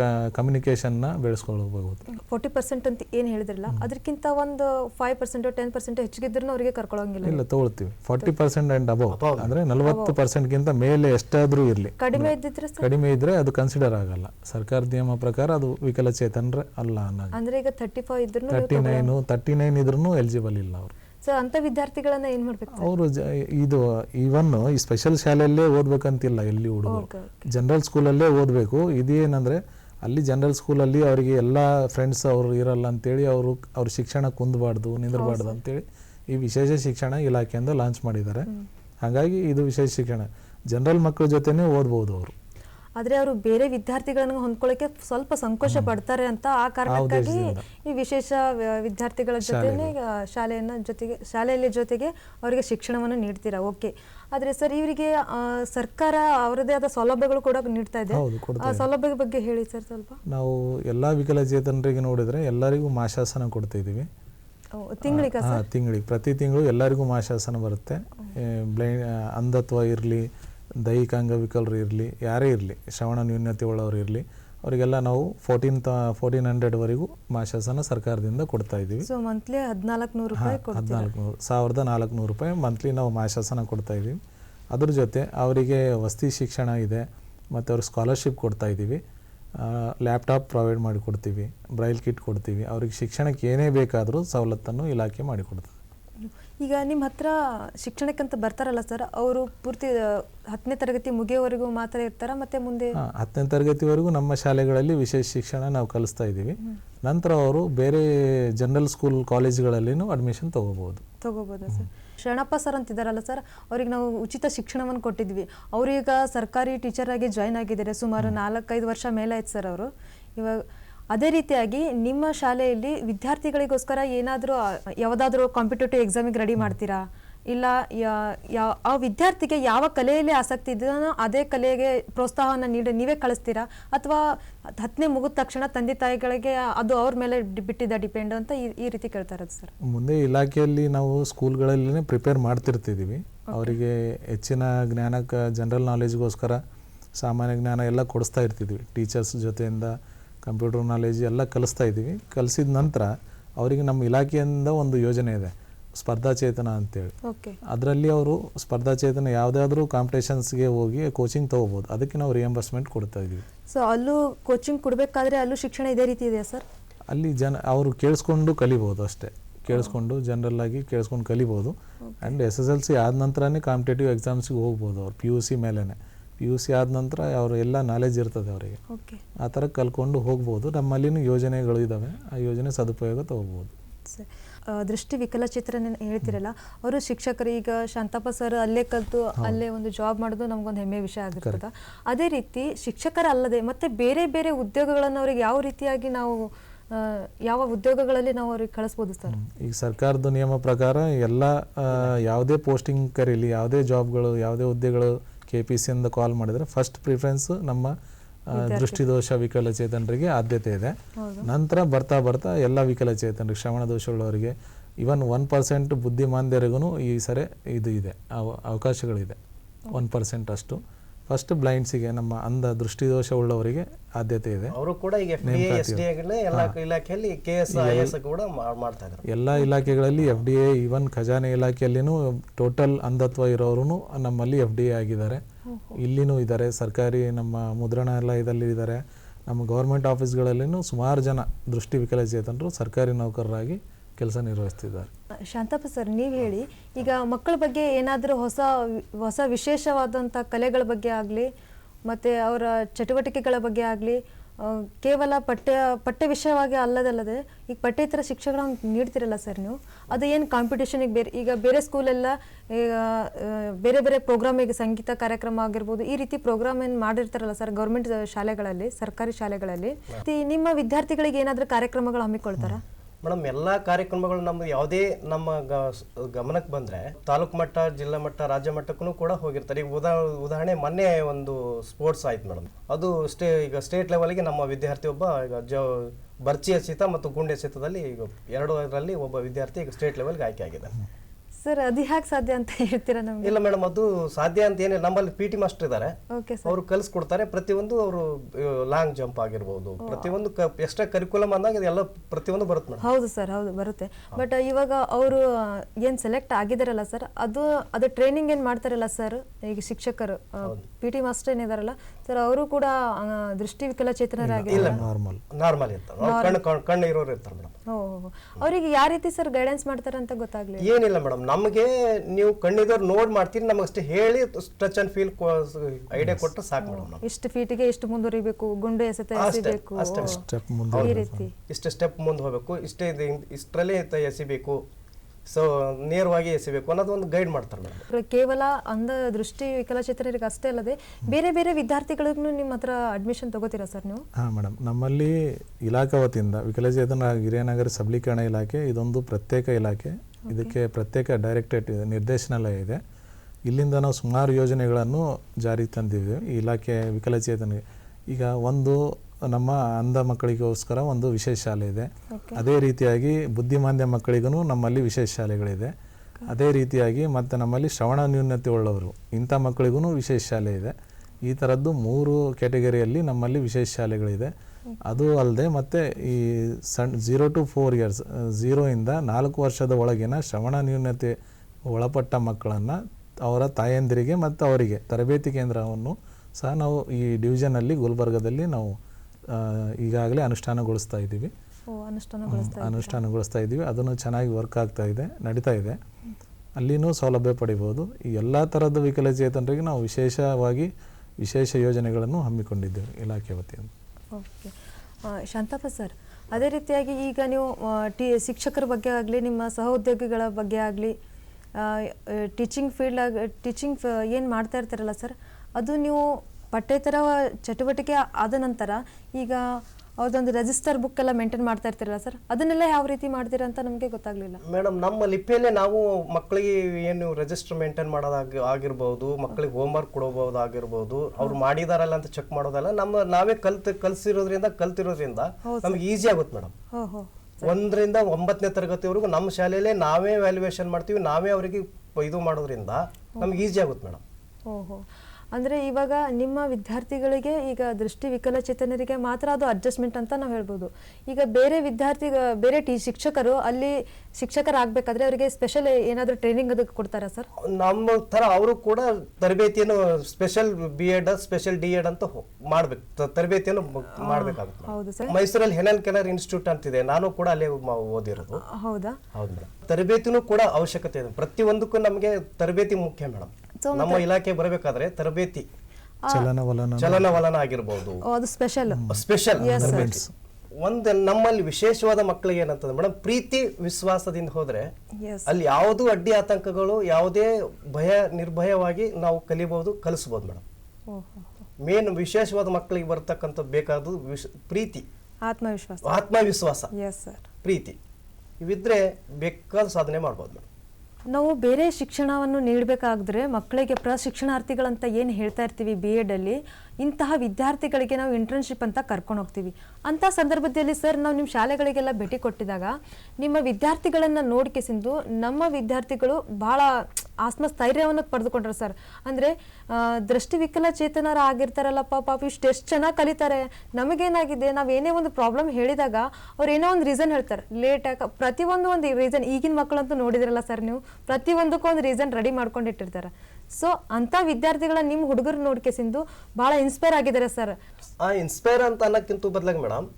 C: ಕ ಕಮ್ಯುನಿಕೇಷನ್ನ ಬೆಳೆಸ್ಕೊಳ್ಬಹುದು.
A: ಫೋರ್ಟಿ ಪರ್ಸೆಂಟ್ ಅಂತ ಏನು ಹೇಳಿದ್ರಲ್ಲ ಅದಕ್ಕಿಂತ ಒಂದು ಫೈವ್ ಪರ್ಸೆಂಟ್ ಟೆನ್ ಪರ್ಸೆಂಟ್ ಹೆಚ್ಚಿಗಿದ್ರೂ ಅವರಿಗೆ ಕರ್ಕೊಳ್ಳೋಂಗಿಲ್ಲ
C: ಇಲ್ಲ ತಗೊಳ್ತೀವಿ. ಫಾರ್ಟಿ ಪರ್ಸೆಂಟ್ ಆ್ಯಂಡ್ ಅಬೋವ್ ಅಂದರೆ ನಲವತ್ತು ಪರ್ಸೆಂಟ್ಗಿಂತ ಮೇಲೆ ಎಷ್ಟಾದರೂ ಇರಲಿ.
A: ಕಡಿಮೆ ಇದ್ದಿದ್ರೆ ಸರ್.
C: ಕಡಿಮೆ ಇದ್ದರೆ ಅದು ಕನ್ಸಿಡರ್ ಆಗಲ್ಲ. ಸರ್ಕಾರ ನಿಯಮ ಪ್ರಕಾರ ಅದು ವಿಕಲಚೇತನರೇ ಅಲ್ಲ ಅನ್ನೋದು.
A: ಅಂದ್ರೆ ಈಗ ತರ್ಟಿ ಫೈವ್ ಇದ್ರೂ
C: ತರ್ಟಿ ನೈನು ತರ್ಟಿ ನೈನ್ ಇದ್ರೂ ಎಲಿಜಿಬಲ್ ಇಲ್ಲ ಅವರು.
A: ಸೊ ಅಂತ ವಿದ್ಯಾರ್ಥಿಗಳನ್ನ ಏನ್ ಮಾಡ್ಬೇಕು
C: ಅವರು ಇದು ಇವನ್ ಈ ಸ್ಪೆಷಲ್ ಶಾಲೆಯಲ್ಲೇ ಓದ್ಬೇಕಂತಿಲ್ಲ ಎಲ್ಲಿ ಹುಡುಗರು. ಜನರಲ್ ಸ್ಕೂಲಲ್ಲೇ ಓದಬೇಕು. ಇದೇನಂದರೆ ಅಲ್ಲಿ ಜನರಲ್ ಸ್ಕೂಲಲ್ಲಿ ಅವರಿಗೆ ಎಲ್ಲ ಫ್ರೆಂಡ್ಸ್ ಅವರು ಇರಲ್ಲ ಅಂತೇಳಿ ಅವರು ಅವ್ರ ಶಿಕ್ಷಣ ಕುಂದಬಾರ್ದು ನಿಂದ್ರಬಾರ್ದು ಅಂತೇಳಿ ಈ ವಿಶೇಷ ಶಿಕ್ಷಣ ಇಲಾಖೆಯಿಂದ ಲಾಂಚ್ ಮಾಡಿದ್ದಾರೆ. ಹಾಗಾಗಿ ಇದು ವಿಶೇಷ ಶಿಕ್ಷಣ. ಜನರಲ್ ಮಕ್ಕಳ ಜೊತೆನೇ ಓದ್ಬೋದು ಅವರು.
A: ಆದರೆ ಅವರು ಬೇರೆ ವಿದ್ಯಾರ್ಥಿಗಳನ್ನು ಹೊಂದ್ಕೊಳ್ಳಕ್ಕೆ ಸ್ವಲ್ಪ ಸಂಕೋಚ ಪಡ್ತಾರೆ ಅಂತ ಆ ಕಾರಣಕ್ಕಾಗಿ ಈ ವಿಶೇಷ ವಿದ್ಯಾರ್ಥಿಗಳ ಜೊತೆನೆ ಶಾಲೆಯನ್ನ ಜೊತೆಗೆ ಶಾಲೆಯಲ್ಲಿ ಜೊತೆಗೆ ಅವರಿಗೆ ಶಿಕ್ಷಣವನ್ನು ನೀಡ್ತೀರಾ? ಓಕೆ ಆದ್ರೆ ಸರ್ ಇವರಿಗೆ ಸರ್ಕಾರ ಅವರದೇ ಆದ ಸೌಲಭ್ಯಗಳು ಕೂಡ ನೀಡ್ತಾ ಇದೆ.
C: ಹೌದು ಕೊಡ್ತಾ
A: ಸೌಲಭ್ಯದ ಬಗ್ಗೆ ಹೇಳಿ ಸರ್ ಸ್ವಲ್ಪ.
C: ನಾವು ಎಲ್ಲಾ ವಿಕಲಚೇತನರಿಗೆ ನೋಡಿದ್ರೆ ಎಲ್ಲರಿಗೂ ಮಾಶಾಸನ ಕೊಡ್ತಿದ್ದೀವಿ
A: ತಿಂಗಳಿಗೆ
C: ಹಾಂ ತಿಂಗಳಿಗೆ. ಪ್ರತಿ ತಿಂಗಳು ಎಲ್ಲರಿಗೂ ಮಾಶಾಸನ ಬರುತ್ತೆ. ಬ್ಲೈಂಡ್ ಅಂಧತ್ವ ಇರಲಿ ದೈಹಿಕ ಅಂಗವಿಕಲರು ಇರಲಿ ಯಾರೇ ಇರಲಿ ಶ್ರವಣ ನ್ಯೂನ್ಯತೆ ಉಳ್ಳವರು ಇರಲಿ ಅವರಿಗೆಲ್ಲ ನಾವು ಫೋರ್ಟೀನ್ ತ ಫೋರ್ಟೀನ್ ಹಂಡ್ರೆಡ್ವರೆಗೂ ಮಾಶಾಸನ ಸರ್ಕಾರದಿಂದ ಕೊಡ್ತಾ ಇದ್ದೀವಿ.
A: ಸೊ ಮಂತ್ಲಿ ಹದಿನಾಲ್ಕು ನೂರು ರೂಪಾಯಿ
C: ಹದಿನಾಲ್ಕು ನೂರು ಸಾವಿರದ ನಾಲ್ಕುನೂರು ರೂಪಾಯಿ ಮಂತ್ಲಿ ನಾವು ಮಾಶಾಸನ ಕೊಡ್ತಾ ಇದ್ದೀವಿ. ಅದ್ರ ಜೊತೆ ಅವರಿಗೆ ವಸತಿ ಶಿಕ್ಷಣ ಇದೆ ಮತ್ತು ಅವ್ರಿಗೆ ಸ್ಕಾಲರ್ಶಿಪ್ ಕೊಡ್ತಾ ಇದ್ದೀವಿ. ಲ್ಯಾಪ್ಟಾಪ್ ಪ್ರೊವೈಡ್ ಮಾಡಿಕೊಡ್ತೀವಿ ಬ್ರೈಲ್ ಕಿಟ್ ಕೊಡ್ತೀವಿ. ಅವ್ರಿಗೆ ಶಿಕ್ಷಣಕ್ಕೆ ಏನೇ ಬೇಕಾದರೂ ಸವಲತ್ತನ್ನು ಇಲಾಖೆ ಮಾಡಿಕೊಡ್ತದೆ.
A: ಈಗ ನಿಮ್ಮ ಹತ್ರ ಶಿಕ್ಷಣಕ್ಕಂತ ಬರ್ತಾರಲ್ಲ ಸರ್ ಅವರು ಪೂರ್ತಿ ಹತ್ತನೇ ತರಗತಿ ಮುಗಿಯೋವರೆಗೂ ಮಾತ್ರ ಇರ್ತಾರ ಮತ್ತೆ ಮುಂದೆ?
C: ಹತ್ತನೇ ತರಗತಿವರೆಗೂ ನಮ್ಮ ಶಾಲೆಗಳಲ್ಲಿ ವಿಶೇಷ ಶಿಕ್ಷಣ ನಾವು ಕಲಿಸ್ತಾ ಇದ್ದೀವಿ. ನಂತರ ಅವರು ಬೇರೆ ಜನರಲ್ ಸ್ಕೂಲ್ ಕಾಲೇಜ್ಗಳಲ್ಲಿನೂ ಅಡ್ಮಿಷನ್ ತಗೋಬಹುದು.
A: ತಗೋಬಹುದು ಸರ್ ಶರಣಪ್ಪ ಸರ್ ಅಂತಿದ್ದಾರಲ್ಲ ಸರ್ ಅವ್ರಿಗೆ ನಾವು ಉಚಿತ ಶಿಕ್ಷಣವನ್ನು ಕೊಟ್ಟಿದ್ವಿ. ಅವರೀಗ ಸರ್ಕಾರಿ ಟೀಚರ್ ಆಗಿ ಜಾಯ್ನ್ ಆಗಿದ್ದಾರೆ. ಸುಮಾರು ನಾಲ್ಕೈದು ವರ್ಷ ಮೇಲೆ ಆಯ್ತು ಸರ್ ಅವರು. ಇವಾಗ ಅದೇ ರೀತಿಯಾಗಿ ನಿಮ್ಮ ಶಾಲೆಯಲ್ಲಿ ವಿದ್ಯಾರ್ಥಿಗಳಿಗೋಸ್ಕರ ಏನಾದರೂ ಯಾವುದಾದ್ರೂ ಕಾಂಪಿಟೇಟಿವ್ ಎಕ್ಸಾಮಿಗೆ ರೆಡಿ ಮಾಡ್ತೀರಾ? ಇಲ್ಲ ಆ ವಿದ್ಯಾರ್ಥಿಗೆ ಯಾವ ಕಲೆಯಲ್ಲಿ ಆಸಕ್ತಿ ಇದೆಯೋ ಅದೇ ಕಲೆಗೆ ಪ್ರೋತ್ಸಾಹನ ನೀಡಿ ನೀವೇ ಕಳಿಸ್ತೀರಾ? ಅಥವಾ ಹತ್ತನೇ ಮುಗಿದ ತಕ್ಷಣ ತಂದೆ ತಾಯಿಗಳಿಗೆ ಅದು ಅವ್ರ ಮೇಲೆ ಬಿಟ್ಟಿದ್ದ ಡಿಪೆಂಡ್ ಅಂತ ಈ- ಈ ರೀತಿ ಕೇಳ್ತಾ ಇರೋದು ಸರ್.
C: ಮುಂದೆ ಇಲಾಖೆಯಲ್ಲಿ ನಾವು ಸ್ಕೂಲ್ಗಳಲ್ಲೇ ಪ್ರಿಪೇರ್ ಮಾಡ್ತಿರ್ತಿದ್ದೀವಿ ಅವರಿಗೆ ಹೆಚ್ಚಿನ ಜ್ಞಾನಕ್ಕೆ ಜನರಲ್ ನಾಲೆಜ್ಗೋಸ್ಕರ ಸಾಮಾನ್ಯ ಜ್ಞಾನ ಎಲ್ಲ ಕೊಡಿಸ್ತಾ ಇರ್ತಿದ್ವಿ. ಟೀಚರ್ಸ್ ಜೊತೆಯಿಂದ ಕಂಪ್ಯೂಟರ್ ನಾಲೆಜ್ ಎಲ್ಲ ಕಲಿಸ್ತಾ ಇದ್ದೀವಿ. ಕಲಿಸಿದ ನಂತರ ಅವರಿಗೆ ನಮ್ಮ ಇಲಾಖೆಯಿಂದ ಒಂದು ಯೋಜನೆ ಇದೆ. ಸ್ಪರ್ಧಾ ಚೇತನ ಅಂತೇಳಿ.
A: ಓಕೆ.
C: ಅದರಲ್ಲಿ ಅವರು ಸ್ಪರ್ಧಾ ಚೇತನ ಯಾವುದಾದ್ರೂ ಕಾಂಪಿಟೇಷನ್ಸ್ಗೆ ಹೋಗಿ ಕೋಚಿಂಗ್ ತಗೋಬಹುದು ಅದಕ್ಕೆ ನಾವು ರಿಯಂಬರ್ಸ್ಮೆಂಟ್ ಕೊಡ್ತಾ ಇದ್ದೀವಿ.
A: ಸೊ ಅಲ್ಲೂ ಕೋಚಿಂಗ್ ಕೊಡಬೇಕಾದ್ರೆ ಅಲ್ಲೂ ಶಿಕ್ಷಣ ಇದೇ ರೀತಿ ಇದೆಯಾ ಸರ್?
C: ಅಲ್ಲಿ ಜನ ಅವರು ಕೇಳಿಸ್ಕೊಂಡು ಕಲಿಬೋದು ಅಷ್ಟೇ. ಕೇಳಿಸ್ಕೊಂಡು ಜನರಲ್ ಆಗಿ ಕೇಳಿಸ್ಕೊಂಡು ಕಲಿಬೋದು. And S S L C ಆದ ನಂತರನೇ ಕಾಂಪಿಟೇಟಿವ್ ಎಕ್ಸಾಮ್ಸ್ಗೆ ಹೋಗ್ಬೋದು ಅವ್ರು ಪಿ ಯು ಸಿ ಮೇಲೇ ಪಿ ಯು ಸಿ ಆದ ನಂತರ ಅವರು ಎಲ್ಲ ನಾಲೆಜ್ ಇರ್ತದೆ ಅವರಿಗೆ. ಆ ಥರ ಕಲ್ಕೊಂಡು ಹೋಗ್ಬೋದು. ನಮ್ಮಲ್ಲಿನೂ ಯೋಜನೆಗಳು ಇದ್ದಾವೆ ಆ ಯೋಜನೆ ಸದುಪಯೋಗ ತಗೋಬೋದು.
A: ದೃಷ್ಟಿ ವಿಕಲಚಿತ್ರ ಹೇಳ್ತಿರಲ್ಲ ಅವರು ಶಿಕ್ಷಕರು ಈಗ ಶಾಂತಪ್ಪ ಸರ್ ಅಲ್ಲೇ ಕಲಿತು ಅಲ್ಲೇ ಒಂದು ಜಾಬ್ ಮಾಡೋದು ನಮ್ಗೊಂದು ಹೆಮ್ಮೆ ವಿಷಯ ಆಗಿರ್ತದ. ಅದೇ ರೀತಿ ಶಿಕ್ಷಕರಲ್ಲದೆ ಮತ್ತೆ ಬೇರೆ ಬೇರೆ ಉದ್ಯೋಗಗಳನ್ನು ಅವ್ರಿಗೆ ಯಾವ ರೀತಿಯಾಗಿ ನಾವು ಯಾವ ಉದ್ಯೋಗಗಳಲ್ಲಿ ನಾವು ಅವ್ರಿಗೆ ಕಳಿಸ್ಬೋದು ಸರ್
C: ಈಗ ಸರ್ಕಾರದ ನಿಯಮ ಪ್ರಕಾರ ಎಲ್ಲ ಯಾವುದೇ ಪೋಸ್ಟಿಂಗ್ ಕರೀಲಿ ಯಾವುದೇ ಜಾಬ್ಗಳು ಯಾವುದೇ ಹುದ್ದೆಗಳು ಕೆ ಪಿ ಸಿಯಿಂದ ಕಾಲ್ ಮಾಡಿದರೆ ಫಸ್ಟ್ ಪ್ರಿಫರೆನ್ಸ್ ನಮ್ಮ ದೃಷ್ಟಿದೋಷ ವಿಕಲಚೇತನರಿಗೆ ಆದ್ಯತೆ ಇದೆ. ನಂತರ ಬರ್ತಾ ಬರ್ತಾ ಎಲ್ಲ ವಿಕಲಚೇತನರಿಗೆ ಶ್ರವಣ ದೋಷವುಳ್ಳವರಿಗೆ ಇವನ್ ಒನ್ ಪರ್ಸೆಂಟ್ ಬುದ್ಧಿಮಾಂದ್ಯರಿಗೂ ಈ ಸರಿ ಇದು ಇದೆ ಅವ- ಅವಕಾಶಗಳಿದೆ. ಒನ್ ಪರ್ಸೆಂಟ್ ಅಷ್ಟು. ಫಸ್ಟ್ ಬ್ಲೈಂಡ್ಸಿಗೆ ನಮ್ಮ ಅಂಧ ದೃಷ್ಟಿದೋಷ ಉಳ್ಳವರಿಗೆ ಆದ್ಯತೆ ಇದೆ.
B: ಅವರು ಕೂಡ ಈಗ ಎಲ್ಲ ಇಲಾಖೆಯಲ್ಲಿ ಕೆ ಎಸ್ ಎಸ್ ಕೂಡ ಮಾಡ್ತಾ ಇದ್ದಾರೆ.
C: ಎಲ್ಲ ಇಲಾಖೆಗಳಲ್ಲಿ ಎಫ್ ಡಿ ಎ ಇವನ್ ಖಜಾನೆ ಇಲಾಖೆಯಲ್ಲಿನೂ ಟೋಟಲ್ ಅಂಧತ್ವ ಇರೋರು ನಮ್ಮಲ್ಲಿ ಎಫ್ ಡಿ ಎ ಆಗಿದ್ದಾರೆ. ಇಲ್ಲಿನೂ ಇದ್ದಾರೆ. ಸರ್ಕಾರಿ ನಮ್ಮ ಮುದ್ರಣಾಲಯದಲ್ಲಿ ಇದ್ದಾರೆ. ನಮ್ಮ ಗೌರ್ಮೆಂಟ್ ಆಫೀಸ್ಗಳಲ್ಲಿನೂ ಸುಮಾರು ಜನ ದೃಷ್ಟಿ ವಿಕಲಚೇತನರು ಸರ್ಕಾರಿ ನೌಕರರಾಗಿ ಕೆಲಸ ನಿರ್ವಹಿಸ್ತಿದ್ದಾರೆ.
A: ಶಾಂತಪ್ಪ ಸರ್ ನೀವು ಹೇಳಿ ಈಗ ಮಕ್ಕಳ ಬಗ್ಗೆ ಏನಾದರೂ ಹೊಸ ಹೊಸ ವಿಶೇಷವಾದಂಥ ಕಲೆಗಳ ಬಗ್ಗೆ ಆಗಲಿ ಮತ್ತು ಅವರ ಚಟುವಟಿಕೆಗಳ ಬಗ್ಗೆ ಆಗಲಿ ಕೇವಲ ಪಠ್ಯ ಪಠ್ಯ ವಿಷಯವಾಗಿ ಅಲ್ಲದಲ್ಲದೆ ಈಗ ಪಠ್ಯೇತರ ಶಿಕ್ಷಕರು ನೀಡ್ತಿರಲ್ಲ ಸರ್ ನೀವು? ಅದು ಏನು ಕಾಂಪಿಟೇಷನಿಗೆ ಬೇರೆ ಈಗ ಬೇರೆ ಸ್ಕೂಲೆಲ್ಲ ಈಗ ಬೇರೆ ಬೇರೆ ಪ್ರೋಗ್ರಾಮ್ ಈಗ ಸಂಗೀತ ಕಾರ್ಯಕ್ರಮ ಆಗಿರ್ಬೋದು ಈ ರೀತಿ ಪ್ರೋಗ್ರಾಮ್ ಏನು ಮಾಡಿರ್ತಾರಲ್ಲ ಸರ್ ಗೌರ್ಮೆಂಟ್ ಶಾಲೆಗಳಲ್ಲಿ ಸರ್ಕಾರಿ ಶಾಲೆಗಳಲ್ಲಿ? ನಿಮ್ಮ ವಿದ್ಯಾರ್ಥಿಗಳಿಗೆ ಏನಾದರೂ ಕಾರ್ಯಕ್ರಮಗಳು ಹಮ್ಮಿಕೊಳ್ತಾರಾ?
B: ಮೇಡಮ್, ಎಲ್ಲ ಕಾರ್ಯಕ್ರಮಗಳು ನಮ್ಮ ಯಾವುದೇ ನಮ್ಮ ಗಮನಕ್ಕೆ ಬಂದರೆ ತಾಲೂಕು ಮಟ್ಟ, ಜಿಲ್ಲಾ ಮಟ್ಟ, ರಾಜ್ಯ ಮಟ್ಟಕ್ಕೂ ಕೂಡ ಹೋಗಿರ್ತಾರೆ. ಈಗ ಉದಾ, ಉದಾಹರಣೆ ಮೊನ್ನೆ ಒಂದು ಸ್ಪೋರ್ಟ್ಸ್ ಆಯ್ತು ಮೇಡಮ್. ಅದು ಸ್ಟೇ, ಈಗ ಸ್ಟೇಟ್ ಲೆವೆಲ್ಗೆ ನಮ್ಮ ವಿದ್ಯಾರ್ಥಿ ಒಬ್ಬ, ಈಗ ಜ ಬರ್ಚಿ ಎಸೆತ ಮತ್ತು ಗುಂಡೆ ಎಸೆತದಲ್ಲಿ ಈಗ ಎರಡು ಅದರಲ್ಲಿ ಒಬ್ಬ ವಿದ್ಯಾರ್ಥಿ ಈಗ ಸ್ಟೇಟ್ ಲೆವೆಲ್ಗೆ ಆಯ್ಕೆ ಆಗಿದ್ದಾನೆ
A: ಸರ್ ಅದು ಹೇಗೆ ಸಾಧ್ಯ ಅಂತ ಹೇಳ್ತೀರಾ ನಮ್ಗೆ?
B: ಇಲ್ಲ ಮೇಡಮ್ ಅದು ಸಾಧ್ಯ ಅಂತ ಏನಿಲ್ಲ. ನಮ್ಮಲ್ಲಿ ಪಿ ಟಿ ಮಾಸ್ಟರ್ ಇದ್ದಾರೆ.
A: ಓಕೆ ಸರ್
B: ಅವರು ಕಲಿಸ್ಕೊಡ್ತಾರೆ. ಪ್ರತಿಯೊಂದು ಅವರು ಲಾಂಗ್ ಜಂಪ್ ಆಗಿರ್ಬೋದು. ಪ್ರತಿಯೊಂದು ಎಕ್ಸ್ಟ್ರಾ ಕರಿಕ್ಯುಲಮ್ ಅಂದಾಗ ಇದೆಲ್ಲ ಪ್ರತಿಯೊಂದು ಬರುತ್ತೆ ಮೇಡಮ್.
A: ಹೌದು ಸರ್ ಹೌದು ಬರುತ್ತೆ. ಬಟ್ ಇವಾಗ ಅವರು ಏನು ಸೆಲೆಕ್ಟ್ ಆಗಿದಾರಲ್ಲ ಸರ್ ಅದು ಅದು ಟ್ರೈನಿಂಗ್ ಏನು ಮಾಡ್ತಾರಲ್ಲ ಸರ್ ಈಗ ಶಿಕ್ಷಕರು ಪಿ ಟಿ ಮಾಸ್ಟರ್ ಏನಿದಾರಲ್ಲ ಸರ್ ಅವರು ಕೂಡ ದೃಷ್ಟಿ ವಿಕಲಚೇತನರಾಗಿದ್ದಾರೆ
C: ನಾರ್ಮಲ್
B: ನಾರ್ಮಲ್ ಇರ್ತಾರೆ. ಅವ್ರು ಕಣ್ಣು ಕಣ್ಣು- ಇರೋರು ಇರ್ತಾರೆ ಮೇಡಮ್.
A: ಓ ಅವರಿಗೆ ಯಾವ ರೀತಿ ಸರ್ ಗೈಡೆನ್ಸ್ ಮಾಡ್ತಾರೆ ಅಂತ ಗೊತ್ತಾಗ್ಲಿ
B: ಏನಿಲ್ಲ ಮೇಡಮ್. ನಮಗೆ ನೀವು ಕಣ್ಣಿದವ್ರು ನೋಡ್ ಮಾಡ್ತೀರಿ ನಮಗೆ ಅಷ್ಟೇ ಹೇಳಿ ಟಚ್ ಅಂಡ್ ಫೀಲ್ ಐಡಿಯಾ ಕೊಟ್ಟರೆ ಸಾಕು ಮೇಡಮ್
A: ಇಷ್ಟು ಫೀಟಿಗೆ ಇಷ್ಟು ಮುಂದುವರಿಬೇಕು ಗುಂಡು ಎಸೆತ ಎಸಿಬೇಕು
B: ಅಷ್ಟೇ,
C: ಸ್ಟೆಪ್ ಮುಂದೆ
A: ಈ ರೀತಿ.
B: ಇಷ್ಟು ಸ್ಟೆಪ್ ಮುಂದೆ ಹೋಗಬೇಕು ಇಷ್ಟೇ ಇದು ಇಷ್ಟರಲ್ಲೇ ಎಸಿಬೇಕು. ಸೊ ನೇರವಾಗಿ ಎಸಿಬೇಕು ಅನ್ನೋದು ಒಂದು ಗೈಡ್ ಮಾಡ್ತಾರೆ ಮೇಡಮ್.
A: ಕೇವಲ ಅಂಧ ದೃಷ್ಟಿ ವಿಕಲಚೇತನರಿಗೆ ಅಷ್ಟೇ ಅಲ್ಲದೆ ಬೇರೆ ಬೇರೆ ವಿದ್ಯಾರ್ಥಿಗಳಿಗೂ ನಿಮ್ಮ ಹತ್ರ ಅಡ್ಮಿಷನ್ ತಗೋತೀರಾ ಸರ್ ನೀವು?
C: ಹಾಂ ಮೇಡಮ್. ನಮ್ಮಲ್ಲಿ ಇಲಾಖಾ ವತಿಯಿಂದ ವಿಕಲಚೇತನ ಹಿರಿಯನಗರ ಸಬಲೀಕರಣ ಇಲಾಖೆ ಇದೊಂದು ಪ್ರತ್ಯೇಕ ಇಲಾಖೆ. ಇದಕ್ಕೆ ಪ್ರತ್ಯೇಕ ಡೈರೆಕ್ಟರೇಟ್ ಇದೆ ನಿರ್ದೇಶನಾಲಯ ಇದೆ. ಇಲ್ಲಿಂದ ನಾವು ಸುಮಾರು ಯೋಜನೆಗಳನ್ನು ಜಾರಿಗೆ ತಂದಿದ್ದೇವೆ ಈ ಇಲಾಖೆ ವಿಕಲಚೇತನ ಈಗ ಒಂದು ನಮ್ಮ ಅಂಧ ಮಕ್ಕಳಿಗೋಸ್ಕರ ಒಂದು ವಿಶೇಷ ಶಾಲೆ ಇದೆ. ಅದೇ ರೀತಿಯಾಗಿ ಬುದ್ಧಿಮಾಂದ್ಯ ಮಕ್ಕಳಿಗೂ ನಮ್ಮಲ್ಲಿ ವಿಶೇಷ ಶಾಲೆಗಳಿದೆ. ಅದೇ ರೀತಿಯಾಗಿ ಮತ್ತು ನಮ್ಮಲ್ಲಿ ಶ್ರವಣ ನ್ಯೂನತೆ ಉಳ್ಳವರು ಇಂಥ ಮಕ್ಕಳಿಗೂ ವಿಶೇಷ ಶಾಲೆ ಇದೆ. ಈ ಥರದ್ದು ಮೂರು ಕ್ಯಾಟಗರಿಯಲ್ಲಿ ನಮ್ಮಲ್ಲಿ ವಿಶೇಷ ಶಾಲೆಗಳಿದೆ. ಅದು ಅಲ್ಲದೆ ಮತ್ತೆ ಈ ಸಣ್ಣ ಝೀರೋ ಟು ಫೋರ್ ಇಯರ್ಸ್ ಝೀರೋಯಿಂದ ನಾಲ್ಕು ವರ್ಷದ ಒಳಗಿನ ಶ್ರವಣ ನ್ಯೂನತೆ ಒಳಪಟ್ಟ ಮಕ್ಕಳನ್ನು ಅವರ ತಾಯಂದಿರಿಗೆ ಮತ್ತು ಅವರಿಗೆ ತರಬೇತಿ ಕೇಂದ್ರವನ್ನು ಸಹ ನಾವು ಈ ಡಿವಿಷನಲ್ಲಿ ಗುಲ್ಬರ್ಗದಲ್ಲಿ ನಾವು ಈಗಾಗಲೇ ಅನುಷ್ಠಾನಗೊಳಿಸ್ತಾ ಇದ್ದೀವಿ.
A: ಅನುಷ್ಠಾನಗೊಳಿಸ್ತಾ
C: ಇದ್ದೀವಿ. ಅದನ್ನು ಚೆನ್ನಾಗಿ ವರ್ಕ್ ಆಗ್ತಾ ಇದೆ ನಡೀತಾ ಇದೆ. ಅಲ್ಲಿನೂ ಸೌಲಭ್ಯ ಪಡಿಬೋದು. ಈ ಎಲ್ಲ ಥರದ ವಿಕಲಚೇತನರಿಗೆ ನಾವು ವಿಶೇಷವಾಗಿ ವಿಶೇಷ ಯೋಜನೆಗಳನ್ನು ಹಮ್ಮಿಕೊಂಡಿದ್ದೇವೆ ಇಲಾಖೆ ವತಿಯಿಂದ.
A: ಓಕೆ. ಶಾಂತಪ್ಪ ಸರ್, ಅದೇ ರೀತಿಯಾಗಿ ಈಗ ನೀವು ಟಿ, ಶಿಕ್ಷಕರ ಬಗ್ಗೆ ಆಗಲಿ, ನಿಮ್ಮ ಸಹೋದ್ಯೋಗಿಗಳ ಬಗ್ಗೆ ಆಗಲಿ ಟೀಚಿಂಗ್ ಫೀಲ್ಡ್ ಆಗ ಟೀಚಿಂಗ್ ಏನು ಮಾಡ್ತಾ ಇರ್ತಾರಲ್ಲ ಸರ್, ಅದು ನೀವು ಪಠ್ಯೇತರ ಚಟುವಟಿಕೆ ಆದ ನಂತರ ಈಗ ಅವ್ರದ್ದೊಂದು ರಿಜಿಸ್ಟರ್ ಬುಕ್ ಎಲ್ಲ ಮೇಂಟೈನ್ ಮಾಡ್ತಾ ಇರ್ತೀರಲ್ಲ ಸರ್ ಅದನ್ನೆಲ್ಲ ಯಾವ ರೀತಿ ಮಾಡ್ತೀರಾ ಅಂತ ನಮಗೆ ಗೊತ್ತಾಗಲಿಲ್ಲ.
B: ಮೇಡಮ್ ನಮ್ಮ ಲಿಪಿಯಲ್ಲೇ ನಾವು ಮಕ್ಕಳಿಗೆ ಏನು ರಿಜಿಸ್ಟರ್ ಮೇಂಟೈನ್ ಮಾಡೋದಾಗ ಆಗಿರ್ಬೋದು ಮಕ್ಕಳಿಗೆ ಹೋಮ್ವರ್ಕ್ ವರ್ಕ್ ಆಗಿರ್ಬೋದು ಅವ್ರು ಮಾಡಿದಾರಲ್ಲ ಅಂತ ಚೆಕ್ ಮಾಡೋದಲ್ಲ ನಮ್ಮ ನಾವೇ ಕಲ್ತ್ ಕಲ್ಸಿರೋದ್ರಿಂದ ಕಲ್ತಿರೋದ್ರಿಂದ ನಮ್ಗೆ ಈಸಿ ಆಗುತ್ತೆ ಮೇಡಮ್. ಒಂದರಿಂದ ಒಂಬತ್ತನೇ ತರಗತಿವರೆಗೂ ನಮ್ಮ ಶಾಲೆಯಲ್ಲೇ ನಾವೇ ವ್ಯಾಲ್ಯೂಯೇಷನ್ ಮಾಡ್ತೀವಿ ನಾವೇ ಅವರಿಗೆ ಇದು ಮಾಡೋದ್ರಿಂದ ನಮ್ಗೆ ಈಸಿ ಆಗುತ್ತೆ ಮೇಡಮ್.
A: ಓಹೋ ಅಂದರೆ ಇವಾಗ ನಿಮ್ಮ ವಿದ್ಯಾರ್ಥಿಗಳಿಗೆ ಈಗ ದೃಷ್ಟಿ ವಿಕಲಚೇತನರಿಗೆ ಮಾತ್ರ ಅದು ಅಡ್ಜಸ್ಟ್ಮೆಂಟ್ ಅಂತ ನಾವು ಹೇಳ್ಬೋದು. ಈಗ ಬೇರೆ ವಿದ್ಯಾರ್ಥಿ ಬೇರೆ ಟಿ ಶಿಕ್ಷಕರು ಅಲ್ಲಿ ಶಿಕ್ಷಕರಾಗಬೇಕಾದ್ರೆ ಅವರಿಗೆ ಸ್ಪೆಷಲ್ ಏನಾದರೂ ಟ್ರೈನಿಂಗ್ ಅದಕ್ಕೆ ಕೊಡ್ತಾರಾ ಸರ್
B: ನಮ್ಮ ಥರ ಅವರು ಕೂಡ ತರಬೇತಿಯನ್ನು special B Ed special D Ed ಅಂತ ಮಾಡ್ಬೇಕು ತರಬೇತಿಯನ್ನು ಮಾಡಬೇಕಾಗುತ್ತೆ.
A: ಹೌದು ಸರ್
B: ಮೈಸೂರಲ್ಲಿ ಹೆನಲ್ ಕೆನರ್ ಇನ್ಸ್ಟಿಟ್ಯೂಟ್ ಅಂತಿದೆ ನಾನು ಕೂಡ ಅಲ್ಲೇ ಓದಿರೋದು.
A: ಹೌದಾ?
B: ಹೌದು ಮೇಡಮ್ ತರಬೇತಿನೂ ಕೂಡ ಅವಶ್ಯಕತೆ ಇದೆ. ಪ್ರತಿಯೊಂದಕ್ಕೂ ನಮಗೆ ತರಬೇತಿ ಮುಖ್ಯ ಮೇಡಮ್ ನಮ್ಮ ಇಲಾಖೆ ಬರಬೇಕಾದ್ರೆ ತರಬೇತಿ
C: ಚಲನವಲನ
B: ಚಲನವಲನ ಆಗಿರ್ಬೋದು.
A: ಓ, ಅದು ಸ್ಪೆಷಲ್
B: ಸ್ಪೆಷಲ್ ಒಂದು ನಮ್ಮಲ್ಲಿ ವಿಶೇಷವಾದ ಮಕ್ಕಳಿಗೆ ಏನಂತಂದ್ರೆ ಮೇಡಮ್ ಪ್ರೀತಿ ವಿಶ್ವಾಸದಿಂದ ಹೋದ್ರೆ
A: ಎಸ್
B: ಅಲ್ಲಿ ಯಾವುದೂ ಅಡ್ಡಿ ಆತಂಕಗಳು ಯಾವುದೇ ಭಯ ನಿರ್ಭಯವಾಗಿ ನಾವು ಕಲಿಬಹುದು ಕಲಿಸಬಹುದು ಮೇಡಮ್.
A: ಓಹೋ
B: ಮೇನ್ ವಿಶೇಷವಾದ ಮಕ್ಕಳಿಗೆ ಬರ್ತಕ್ಕಂಥ ಬೇಕಾದ ವಿಶ್ ಪ್ರೀತಿ.
A: ಆತ್ಮವಿಶ್ವಾಸ.
B: ಆತ್ಮವಿಶ್ವಾಸ.
A: ಎಸ್ ಸರ್
B: ಪ್ರೀತಿ. ಇವಿದ್ರೆ ಬೇಕಾದ ಸಾಧನೆ ಮಾಡ್ಬೋದು ಮೇಡಮ್.
A: ನಾವು ಬೇರೆ ಶಿಕ್ಷಣವನ್ನು ನೀಡಬೇಕಾದ್ರೆ ಮಕ್ಕಳಿಗೆ ಪ್ರಶಿಕ್ಷಣಾರ್ಥಿಗಳಂತ ಏನು ಹೇಳ್ತಾ ಇರ್ತೀವಿ ಬಿ ಎಡಲ್ಲಿ ಇಂತಹ ವಿದ್ಯಾರ್ಥಿಗಳಿಗೆ ನಾವು ಇಂಟರ್ನ್ಶಿಪ್ ಅಂತ ಕರ್ಕೊಂಡು ಹೋಗ್ತೀವಿ. ಅಂಥ ಸಂದರ್ಭದಲ್ಲಿ ಸರ್ ನಾವು ನಿಮ್ಮ ಶಾಲೆಗಳಿಗೆಲ್ಲ ಭೇಟಿ ಕೊಟ್ಟಿದಾಗ ನಿಮ್ಮ ವಿದ್ಯಾರ್ಥಿಗಳನ್ನು ನೋಡ್ಕೆಸಿಂದು ನಮ್ಮ ವಿದ್ಯಾರ್ಥಿಗಳು ಭಾಳ ಆತ್ಮಸ್ಥೈರ್ಯವನ್ನು ಪಡೆದುಕೊಂಡ್ರು ಸರ್ ಅಂದರೆ ದೃಷ್ಟಿ ವಿಕಲಚೇತನರ ಆಗಿರ್ತಾರಲ್ಲಪ್ಪ, ಪಾಪ ಇಷ್ಟು ಎಷ್ಟು ಚೆನ್ನಾಗಿ ಕಲಿತಾರೆ. ನಮಗೇನಾಗಿದೆ, ನಾವು ಏನೇ ಒಂದು ಪ್ರಾಬ್ಲಮ್ ಹೇಳಿದಾಗ ಅವ್ರು ಏನೋ ಒಂದು ರೀಸನ್ ಹೇಳ್ತಾರೆ. ಲೇಟ್ ಆಗ ಪ್ರತಿಯೊಂದು ಒಂದು ರೀಸನ್ ಈಗಿನ ಮಕ್ಕಳಂತೂ ನೋಡಿದ್ರಲ್ಲ ಸರ್ ನೀವು? ಪ್ರತಿಯೊಂದಕ್ಕೂ ಒಂದು ರೀಸನ್ ರೆಡಿ ಮಾಡ್ಕೊಂಡಿಟ್ಟಿರ್ತಾರೆ. ಸೊ ಅಂತ ವಿದ್ಯಾರ್ಥಿಗಳ ನಿಮ್ಮ ಹುಡುಗರು ನೋಡ್ಕೆಸಿಂದು ಬಹಳ ಇನ್ಸ್ಪೈರ್ ಆಗಿದ್ದಾರೆ ಸರ್.
B: ಆ ಇನ್ಸ್ಪೈರ್ ಅಂತ ಅನ್ನಕ್ಕಿಂತ ಬದಲಾಗಿ ಮೇಡಮ್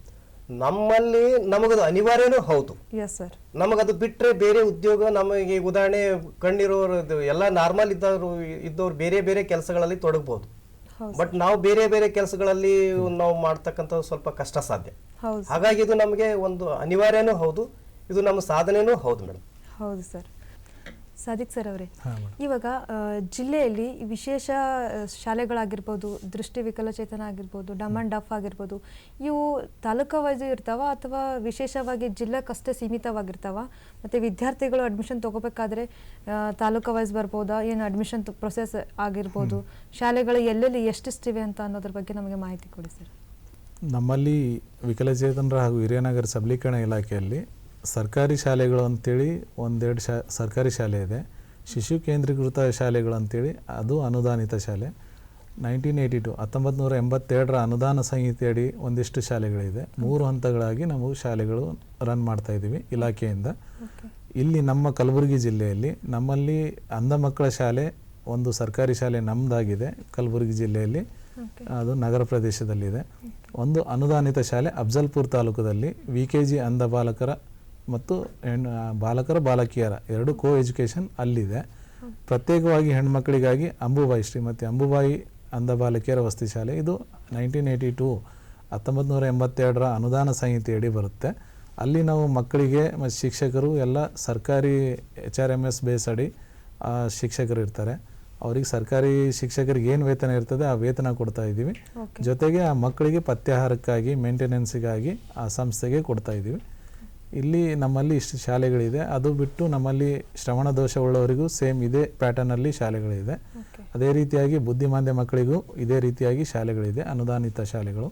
B: ನಮ್ಮಲ್ಲಿ ನಮಗದು ಅನಿವಾರ್ಯನೂ ಹೌದು.
A: ಎಸ್ ಸರ್
B: ನಮಗದು ಬಿಟ್ಟರೆ ಬೇರೆ ಉದ್ಯೋಗ ನಮಗೆ ಉದಾಹರಣೆ ಕಣ್ಣಿರೋರು ಇದು ಎಲ್ಲ ನಾರ್ಮಲ್ ಇದ್ದವರು ಇದ್ದವ್ರು ಬೇರೆ ಬೇರೆ ಕೆಲಸಗಳಲ್ಲಿ ತೊಡಗ್ಬೋದು. ಬಟ್ ನಾವು ಬೇರೆ ಬೇರೆ ಕೆಲಸಗಳಲ್ಲಿ ನಾವು ಮಾಡ್ತಕ್ಕಂಥ ಸ್ವಲ್ಪ ಕಷ್ಟ ಸಾಧ್ಯ.
A: ಹೌದು.
B: ಹಾಗಾಗಿ ಇದು ನಮಗೆ ಒಂದು ಅನಿವಾರ್ಯನೂ ಹೌದು ಇದು ನಮ್ಮ ಸಾಧನೆನೂ ಹೌದು ಮೇಡಮ್.
A: ಹೌದು ಸರ್ ಸಾದಿಕ್ ಸರ್ ಅವರೇ. ಇವಾಗ ಜಿಲ್ಲೆಯಲ್ಲಿ ವಿಶೇಷ ಶಾಲೆಗಳಾಗಿರ್ಬೋದು ದೃಷ್ಟಿ ವಿಕಲಚೇತನ ಆಗಿರ್ಬೋದು ಡಮ್ ಆ್ಯಂಡ್ ಡಫ್ ಆಗಿರ್ಬೋದು ಇವು ತಾಲೂಕ ವೈಸ್ ಇರ್ತಾವ ಅಥವಾ ವಿಶೇಷವಾಗಿ ಜಿಲ್ಲೆಗಷ್ಟೇ ಸೀಮಿತವಾಗಿರ್ತಾವ? ಮತ್ತು ವಿದ್ಯಾರ್ಥಿಗಳು ಅಡ್ಮಿಷನ್ ತೊಗೋಬೇಕಾದ್ರೆ ತಾಲೂಕ ವೈಸ್ ಬರ್ಬೋದಾ? ಏನು ಅಡ್ಮಿಷನ್ ಪ್ರೊಸೆಸ್ ಆಗಿರ್ಬೋದು? ಶಾಲೆಗಳು ಎಲ್ಲೆಲ್ಲಿ ಎಷ್ಟೆಷ್ಟಿವೆ ಅಂತ ಅನ್ನೋದ್ರ ಬಗ್ಗೆ ನಮಗೆ ಮಾಹಿತಿ ಕೊಡಿ ಸರ್.
C: ನಮ್ಮಲ್ಲಿ ವಿಕಲಚೇತನರ ಹಾಗೂ ಹಿರಿಯನಗರ ಸಬಲೀಕರಣ ಇಲಾಖೆಯಲ್ಲಿ ಸರ್ಕಾರಿ ಶಾಲೆಗಳು ಅಂತೇಳಿ ಒಂದೆರಡು ಶಾ ಸರ್ಕಾರಿ ಶಾಲೆ ಇದೆ. ಶಿಶು ಕೇಂದ್ರೀಕೃತ ಶಾಲೆಗಳು ಅಂತೇಳಿ ಅದು ಅನುದಾನಿತ ಶಾಲೆ. ನೈನ್ಟೀನ್ ಏಯ್ಟಿ ಟು ಹತ್ತೊಂಬತ್ತು ನೂರ ಎಂಬತ್ತೆರಡರ ಅನುದಾನ ಸಂಹಿತೆಯಡಿ ಒಂದಿಷ್ಟು ಶಾಲೆಗಳಿದೆ. ಮೂರು ಹಂತಗಳಾಗಿ ನಾವು ಶಾಲೆಗಳು ರನ್ ಮಾಡ್ತಾ ಇದ್ದೀವಿ ಇಲಾಖೆಯಿಂದ. ಇಲ್ಲಿ ನಮ್ಮ ಕಲಬುರಗಿ ಜಿಲ್ಲೆಯಲ್ಲಿ ನಮ್ಮಲ್ಲಿ ಅಂಧ ಮಕ್ಕಳ ಶಾಲೆ ಒಂದು ಸರ್ಕಾರಿ ಶಾಲೆ ನಮ್ಮದಾಗಿದೆ ಕಲಬುರಗಿ ಜಿಲ್ಲೆಯಲ್ಲಿ. ಅದು ನಗರ ಪ್ರದೇಶದಲ್ಲಿದೆ. ಒಂದು ಅನುದಾನಿತ ಶಾಲೆ ಅಫ್ಜಲ್ಪುರ್ ತಾಲೂಕದಲ್ಲಿ ವಿ ಕೆ ಜಿ ಅಂಧ ಬಾಲಕರ ಮತ್ತು ಹೆಣ್ಣು ಬಾಲಕರ ಬಾಲಕಿಯರ ಎರಡು ಕೋ ಎಜುಕೇಷನ್ ಅಲ್ಲಿದೆ. ಪ್ರತ್ಯೇಕವಾಗಿ ಹೆಣ್ಮಕ್ಳಿಗಾಗಿ ಅಂಬುಬಾಯಿ ಶ್ರೀಮತಿ ಅಂಬುಬಾಯಿ ಅಂಧ ಬಾಲಕಿಯರ ವಸತಿ ಶಾಲೆ. ಇದು ನೈನ್ಟೀನ್ ಏಯ್ಟಿ ಟು ಹತ್ತೊಂಬತ್ತು ನೂರ ಎಂಬತ್ತೆರಡರ ಅನುದಾನ ಸಂಹಿತೆಯಡಿ ಬರುತ್ತೆ. ಅಲ್ಲಿ ನಾವು ಮಕ್ಕಳಿಗೆ ಮತ್ತು ಶಿಕ್ಷಕರು ಎಲ್ಲ ಸರ್ಕಾರಿ H R M S base ಅಡಿ ಆ, ಶಿಕ್ಷಕರು ಇರ್ತಾರೆ. ಅವ್ರಿಗೆ ಸರ್ಕಾರಿ ಶಿಕ್ಷಕರಿಗೆ ಏನು ವೇತನ ಇರ್ತದೆ ಆ ವೇತನ ಕೊಡ್ತಾ ಇದ್ದೀವಿ. ಜೊತೆಗೆ ಆ ಮಕ್ಕಳಿಗೆ ಪಥ್ಯಾಹಾರಕ್ಕಾಗಿ ಮೇಂಟೆನೆನ್ಸಿಗಾಗಿ ಆ ಸಂಸ್ಥೆಗೆ ಕೊಡ್ತಾ ಇದ್ದೀವಿ. ಇಲ್ಲಿ ನಮ್ಮಲ್ಲಿ ಇಷ್ಟು ಶಾಲೆಗಳಿದೆ. ಅದು ಬಿಟ್ಟು ನಮ್ಮಲ್ಲಿ ಶ್ರವಣ ದೋಷವುಳ್ಳವರಿಗೂ ಸೇಮ್ ಇದೇ ಪ್ಯಾಟರ್ನಲ್ಲಿ ಶಾಲೆಗಳಿದೆ. ಅದೇ ರೀತಿಯಾಗಿ ಬುದ್ಧಿಮಾಂದ್ಯ ಮಕ್ಕಳಿಗೂ ಇದೇ ರೀತಿಯಾಗಿ ಶಾಲೆಗಳಿದೆ ಅನುದಾನಿತ ಶಾಲೆಗಳು.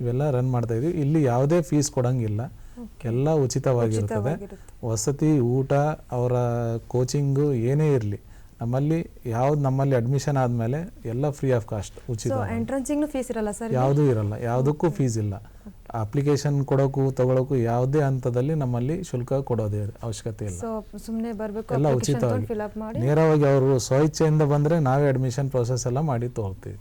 C: ಇವೆಲ್ಲ ರನ್ ಮಾಡ್ತಾ ಇದೀವಿ ಇಲ್ಲಿ ಯಾವುದೇ ಫೀಸ್ ಕೊಡಂಗಿಲ್ಲ. ಎಲ್ಲ
A: ಉಚಿತವಾಗಿರುತ್ತದೆ
C: ವಸತಿ ಊಟ ಅವರ ಕೋಚಿಂಗು ಏನೇ ಇರಲಿ. ನಮ್ಮಲ್ಲಿ ಯಾವ್ದು ನಮ್ಮಲ್ಲಿ ಅಡ್ಮಿಷನ್ ಆದಮೇಲೆ ಎಲ್ಲ ಫ್ರೀ ಆಫ್ ಕಾಸ್ಟ್ ಉಚಿತ
A: ಎಂಟ್ರೆನ್ಸಿಗೂ ಫೀಸ್ ಇರಲ್ಲ ಸರ್
C: ಯಾವುದೂ ಇರಲ್ಲ ಯಾವುದಕ್ಕೂ ಫೀಸ್ ಇಲ್ಲ. ಅಪ್ಲಿಕೇಶನ್ ಕೊಡೋಕು ತಗೊಳಕ್ಕೂ ಯಾವುದೇ ಹಂತದಲ್ಲಿ ನಮ್ಮಲ್ಲಿ ಶುಲ್ಕ ಕೊಡೋದೇ ಅವಶ್ಯಕತೆ ಇಲ್ಲ.
A: ಸುಮ್ಮನೆ ಬರಬೇಕು
C: ಎಲ್ಲ ಉಚಿತವಾಗಿ. ನೇರವಾಗಿ ಅವರು ಸ್ವಇಚ್ಛೆಯಿಂದ ಬಂದರೆ ನಾವೇ ಅಡ್ಮಿಷನ್ ಪ್ರೊಸೆಸ್ ಎಲ್ಲ ಮಾಡಿ ತಗೊಳ್ತೀವಿ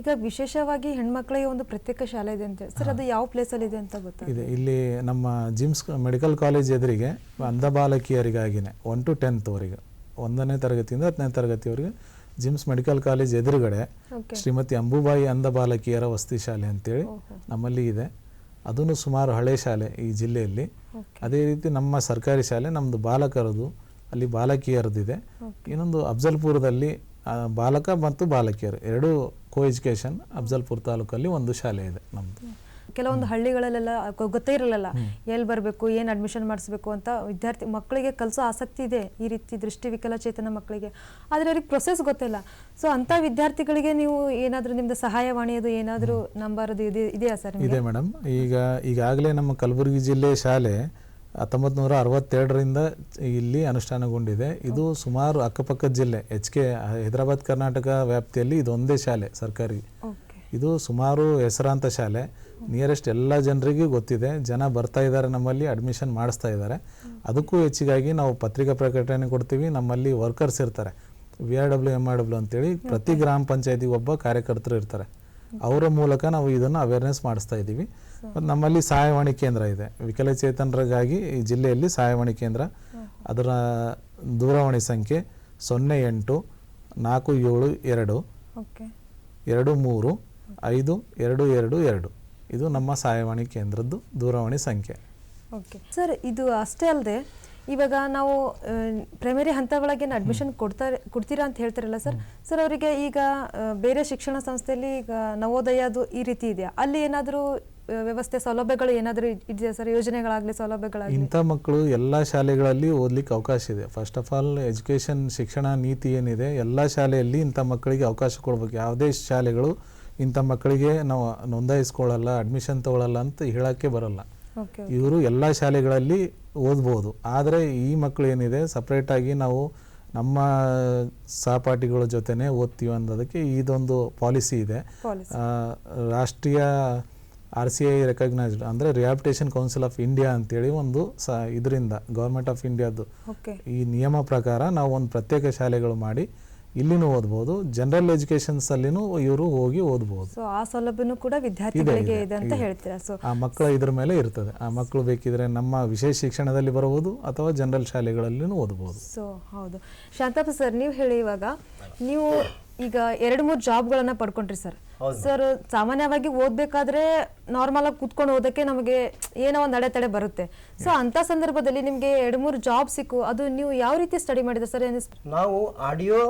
A: ಈಗ ವಿಶೇಷವಾಗಿ ಹೆಣ್ಮಕ್ಳಿಗೆ ಒಂದು ಪ್ರತ್ಯೇಕ ಶಾಲೆ ಇದೆ ಅಂತ ಸರ್ ಅದು ಯಾವ ಪ್ಲೇಸಲ್ಲಿ ಇದೆ ಅಂತ ಗೊತ್ತಾ?
C: ಇದೆ ಇಲ್ಲಿ ನಮ್ಮ ಜಿಮ್ಸ್ ಮೆಡಿಕಲ್ ಕಾಲೇಜ್ ಎದುರಿಗೆ ಅಂಧ ಬಾಲಕಿಯರಿಗಾಗಿನೇ ಒನ್ ಟು ಟೆಂತ್ವರೆಗೆ ಒಂದನೇ ತರಗತಿಯಿಂದ ಹತ್ತನೇ ತರಗತಿವರೆಗೆ ಜಿಮ್ಸ್ ಮೆಡಿಕಲ್ ಕಾಲೇಜ್ ಎದುರುಗಡೆ ಶ್ರೀಮತಿ ಅಂಬುಬಾಯಿ ಅಂದ ಬಾಲಕಿಯರ ವಸತಿ ಶಾಲೆ ಅಂತೇಳಿ ನಮ್ಮಲ್ಲಿ ಇದೆ. ಅದನ್ನು ಸುಮಾರು ಹಳೆ ಶಾಲೆ ಈ ಜಿಲ್ಲೆಯಲ್ಲಿ. ಅದೇ ರೀತಿ ನಮ್ಮ ಸರ್ಕಾರಿ ಶಾಲೆ ನಮ್ಮದು ಬಾಲಕರದು ಅಲ್ಲಿ ಬಾಲಕಿಯರದಿದೆ. ಇನ್ನೊಂದು ಅಫ್ಜಲ್ಪುರದಲ್ಲಿ ಬಾಲಕ ಮತ್ತು ಬಾಲಕಿಯರು ಎರಡು ಕೋ ಎಜುಕೇಷನ್ ಅಫ್ಜಲ್ಪುರ ತಾಲೂಕಲ್ಲಿ ಒಂದು ಶಾಲೆ ಇದೆ ನಮ್ಮದು
A: ಕೆಲವೊಂದು ಹಳ್ಳಿಗಳಲ್ಲೆಲ್ಲ ಗೊತ್ತೇ ಇರಲಿಲ್ಲ. ಎಲ್ಲಿ ಬರಬೇಕು ಏನು ಅಡ್ಮಿಷನ್ ಮಾಡಿಸ್ಬೇಕು ಅಂತ ವಿದ್ಯಾರ್ಥಿ ಮಕ್ಕಳಿಗೆ ಕಲಿಸೋ ಆಸಕ್ತಿ ಇದೆ ಈ ರೀತಿ ದೃಷ್ಟಿ ವಿಕಲಚೇತನ ಮಕ್ಕಳಿಗೆ. ಆದರೆ ಅವ್ರಿಗೆ ಪ್ರೊಸೆಸ್ ಗೊತ್ತಿಲ್ಲ. ಸೊ ಅಂಥ ವಿದ್ಯಾರ್ಥಿಗಳಿಗೆ ನೀವು ಏನಾದರೂ ನಿಮ್ದು ಸಹಾಯವಾಣಿಯದು ಏನಾದರೂ ನಂಬರ್ ಅದು ಇದೆ ಇದೆಯಾ ಸರ್
C: ಇದೆ ಮೇಡಮ್. ಈಗ ಈಗಾಗಲೇ ನಮ್ಮ ಕಲಬುರಗಿ ಜಿಲ್ಲೆ ಶಾಲೆ ಹತ್ತೊಂಬತ್ತು ನೂರ ಅರವತ್ತೆರಡರಿಂದ ಇಲ್ಲಿ ಅನುಷ್ಠಾನಗೊಂಡಿದೆ. ಇದು ಸುಮಾರು ಅಕ್ಕಪಕ್ಕದ ಜಿಲ್ಲೆ. ಎಚ್ ಕೆ ಹೈದರಾಬಾದ್ ಕರ್ನಾಟಕ ವ್ಯಾಪ್ತಿಯಲ್ಲಿ ಇದೊಂದೇ ಶಾಲೆ ಸರ್ಕಾರಿ. ಇದು ಸುಮಾರು ಹೆಸರಾಂತ ಶಾಲೆ. ನಿಯರೆಸ್ಟ್ ಎಲ್ಲ ಜನರಿಗೂ ಗೊತ್ತಿದೆ. ಜನ ಬರ್ತಾ ಇದ್ದಾರೆ ನಮ್ಮಲ್ಲಿ ಅಡ್ಮಿಷನ್ ಮಾಡಿಸ್ತಾ ಇದ್ದಾರೆ. ಅದಕ್ಕೂ ಹೆಚ್ಚಿಗಾಗಿ ನಾವು ಪತ್ರಿಕಾ ಪ್ರಕಟಣೆ ಕೊಡ್ತೀವಿ. ನಮ್ಮಲ್ಲಿ ವರ್ಕರ್ಸ್ ಇರ್ತಾರೆ. V R W M R W ಅಂತೇಳಿ ಪ್ರತಿ ಗ್ರಾಮ ಪಂಚಾಯತಿಗೆ ಒಬ್ಬ ಕಾರ್ಯಕರ್ತರು ಇರ್ತಾರೆ. ಅವರ ಮೂಲಕ ನಾವು ಇದನ್ನು ಅವೇರ್ನೆಸ್ ಮಾಡಿಸ್ತಾ ಇದ್ದೀವಿ. ಮತ್ತು ನಮ್ಮಲ್ಲಿ ಸಹಾಯವಾಣಿ ಕೇಂದ್ರ ಇದೆ. ವಿಕಲಚೇತನರಿಗಾಗಿ ಈ ಜಿಲ್ಲೆಯಲ್ಲಿ ಸಹಾಯವಾಣಿ ಕೇಂದ್ರ. ಅದರ ದೂರವಾಣಿ ಸಂಖ್ಯೆ ಸೊನ್ನೆ ಎಂಟು ನಾಲ್ಕು ಏಳು ಎರಡು. ಎರಡು ಮೂರು ಐದು ಎರಡು ಎರಡು ಎರಡು. ಇದು ನಮ್ಮ ಸಹಾಯವಾಣಿ ಕೇಂದ್ರದ್ದು ದೂರವಾಣಿ ಸಂಖ್ಯೆ.
A: ಓಕೆ. ಸರ್ ಇದು ಅಷ್ಟೇ ಅಲ್ಲದೆ ಇವಾಗ ನಾವು ಪ್ರೈಮರಿ ಹಂತ ಒಳಗೆ ಅಡ್ಮಿಷನ್ ಕೊಡ್ತಾರೆ ಕೊಡ್ತೀರಾ ಅಂತ ಹೇಳ್ತಾರಲ್ಲ ಸರ್? ಸರ್ ಅವರಿಗೆ ಈಗ ಬೇರೆ ಶಿಕ್ಷಣ ಸಂಸ್ಥೆಯಲ್ಲಿ ಈಗ ನವೋದಯದು ಈ ರೀತಿ ಇದೆಯಾ? ಅಲ್ಲಿ ಏನಾದರೂ ವ್ಯವಸ್ಥೆ ಸೌಲಭ್ಯಗಳು ಏನಾದರೂ ಇದೆಯಾ ಸರ್? ಯೋಜನೆಗಳಾಗಲಿ ಸೌಲಭ್ಯಗಳಾಗಲಿ?
C: ಇಂಥ ಮಕ್ಕಳು ಎಲ್ಲ ಶಾಲೆಗಳಲ್ಲಿ ಓದಲಿಕ್ಕೆ ಅವಕಾಶ ಇದೆ. ಫಸ್ಟ್ ಆಫ್ ಆಲ್ ಎಜುಕೇಷನ್ ಶಿಕ್ಷಣ ನೀತಿ ಏನಿದೆ ಎಲ್ಲ ಶಾಲೆಯಲ್ಲಿ ಇಂಥ ಮಕ್ಕಳಿಗೆ ಅವಕಾಶ ಕೊಡಬೇಕು. ಯಾವುದೇ ಶಾಲೆಗಳು ಇಂಥ ಮಕ್ಕಳಿಗೆ ನಾವು ನೋಂದಾಯಿಸ್ಕೊಳ್ಳಲ್ಲ ಅಡ್ಮಿಷನ್ ತಗೊಳ್ಳಲ್ಲ ಅಂತ ಹೇಳೋಕ್ಕೆ ಬರಲ್ಲ. ಇವರು ಎಲ್ಲ ಶಾಲೆಗಳಲ್ಲಿ ಓದ್ಬೋದು. ಆದರೆ ಈ ಮಕ್ಕಳು ಏನಿದೆ ಸಪ್ರೇಟಾಗಿ ನಾವು ನಮ್ಮ ಸಹಪಾಠಿಗಳ ಜೊತೆನೆ ಓದ್ತೀವಿ ಅನ್ನೋದಕ್ಕೆ ಇದೊಂದು ಪಾಲಿಸಿ ಇದೆ. ರಾಷ್ಟ್ರೀಯ ಆರ್ ಸಿ ಐ ರೆಕಗ್ನೈಸ್ಡ್ ಅಂದರೆ ರಿಯಾಬಿಟೇಷನ್ ಕೌನ್ಸಿಲ್ ಆಫ್ ಇಂಡಿಯಾ ಅಂತೇಳಿ ಒಂದು ಸ ಇದರಿಂದ ಗೌರ್ಮೆಂಟ್ ಆಫ್ ಇಂಡಿಯಾದ್ದು
A: ಓಕೆ.
C: ಈ ನಿಯಮ ಪ್ರಕಾರ ನಾವು ಒಂದು ಪ್ರತ್ಯೇಕ ಶಾಲೆಗಳು ಮಾಡಿ ಇಲ್ಲಿನೂ ಓದ್ಬೋದು ಜನರಲ್ ಎಜುಕೇಷನ್ಸಲ್ಲಿನೂ ಇವರು ಹೋಗಿ ಓದ್ಬೋದು.
A: ಸೊ ಆ ಸೌಲಭ್ಯನೂ ಕೂಡ ವಿದ್ಯಾರ್ಥಿಗಳಿಗೆ
C: ಇದೆ,
A: ಅಂತ. ಹೇಳ್ತೀರಾ? ಸೊ
C: ಆ ಮಕ್ಕಳ ಇದ್ರ ಮೇಲೆ ಇರ್ತದೆ. ಆ ಮಕ್ಕಳು ಬೇಕಿದ್ರೆ ನಮ್ಮ ವಿಶೇಷ ಶಿಕ್ಷಣದಲ್ಲಿ ಬರಬಹುದು ಅಥವಾ ಜನರಲ್ ಶಾಲೆಗಳಲ್ಲಿನೂ ಓದ್ಬೋದು.
A: ಸೊ ಹೌದು. ಶಾಂತಪ್ಪ ಸರ್ ನೀವು ಹೇಳಿ ಇವಾಗ ನೀವು ಈಗ ಎರಡು ಮೂರು ಜಾಬ್ಗಳನ್ನ ಪಡ್ಕೊಂಡ್ರಿ ಸರ್ ಸರ್ ಸಾಮಾನ್ಯವಾಗಿ ಓದ್ಬೇಕಾದ್ರೆ ನಾರ್ಮಲ್ ಆಗಿ ಕೂತ್ಕೊಂಡು ಓದಕ್ಕೆ ನಮಗೆ ಏನೋ ಒಂದು ಅಡೆತಡೆ ಬರುತ್ತೆ. ಸೊ ಅಂತ ಸಂದರ್ಭದಲ್ಲಿ ನಿಮಗೆ ಎರಡು ಮೂರು ಜಾಬ್ ಸಿಕ್ಕು ಅದು ನೀವು ಯಾವ ರೀತಿ ಸ್ಟಡಿ ಮಾಡಿದ್ರೆ ಸರ್
B: ನಾವು ಆಡಿಯೋ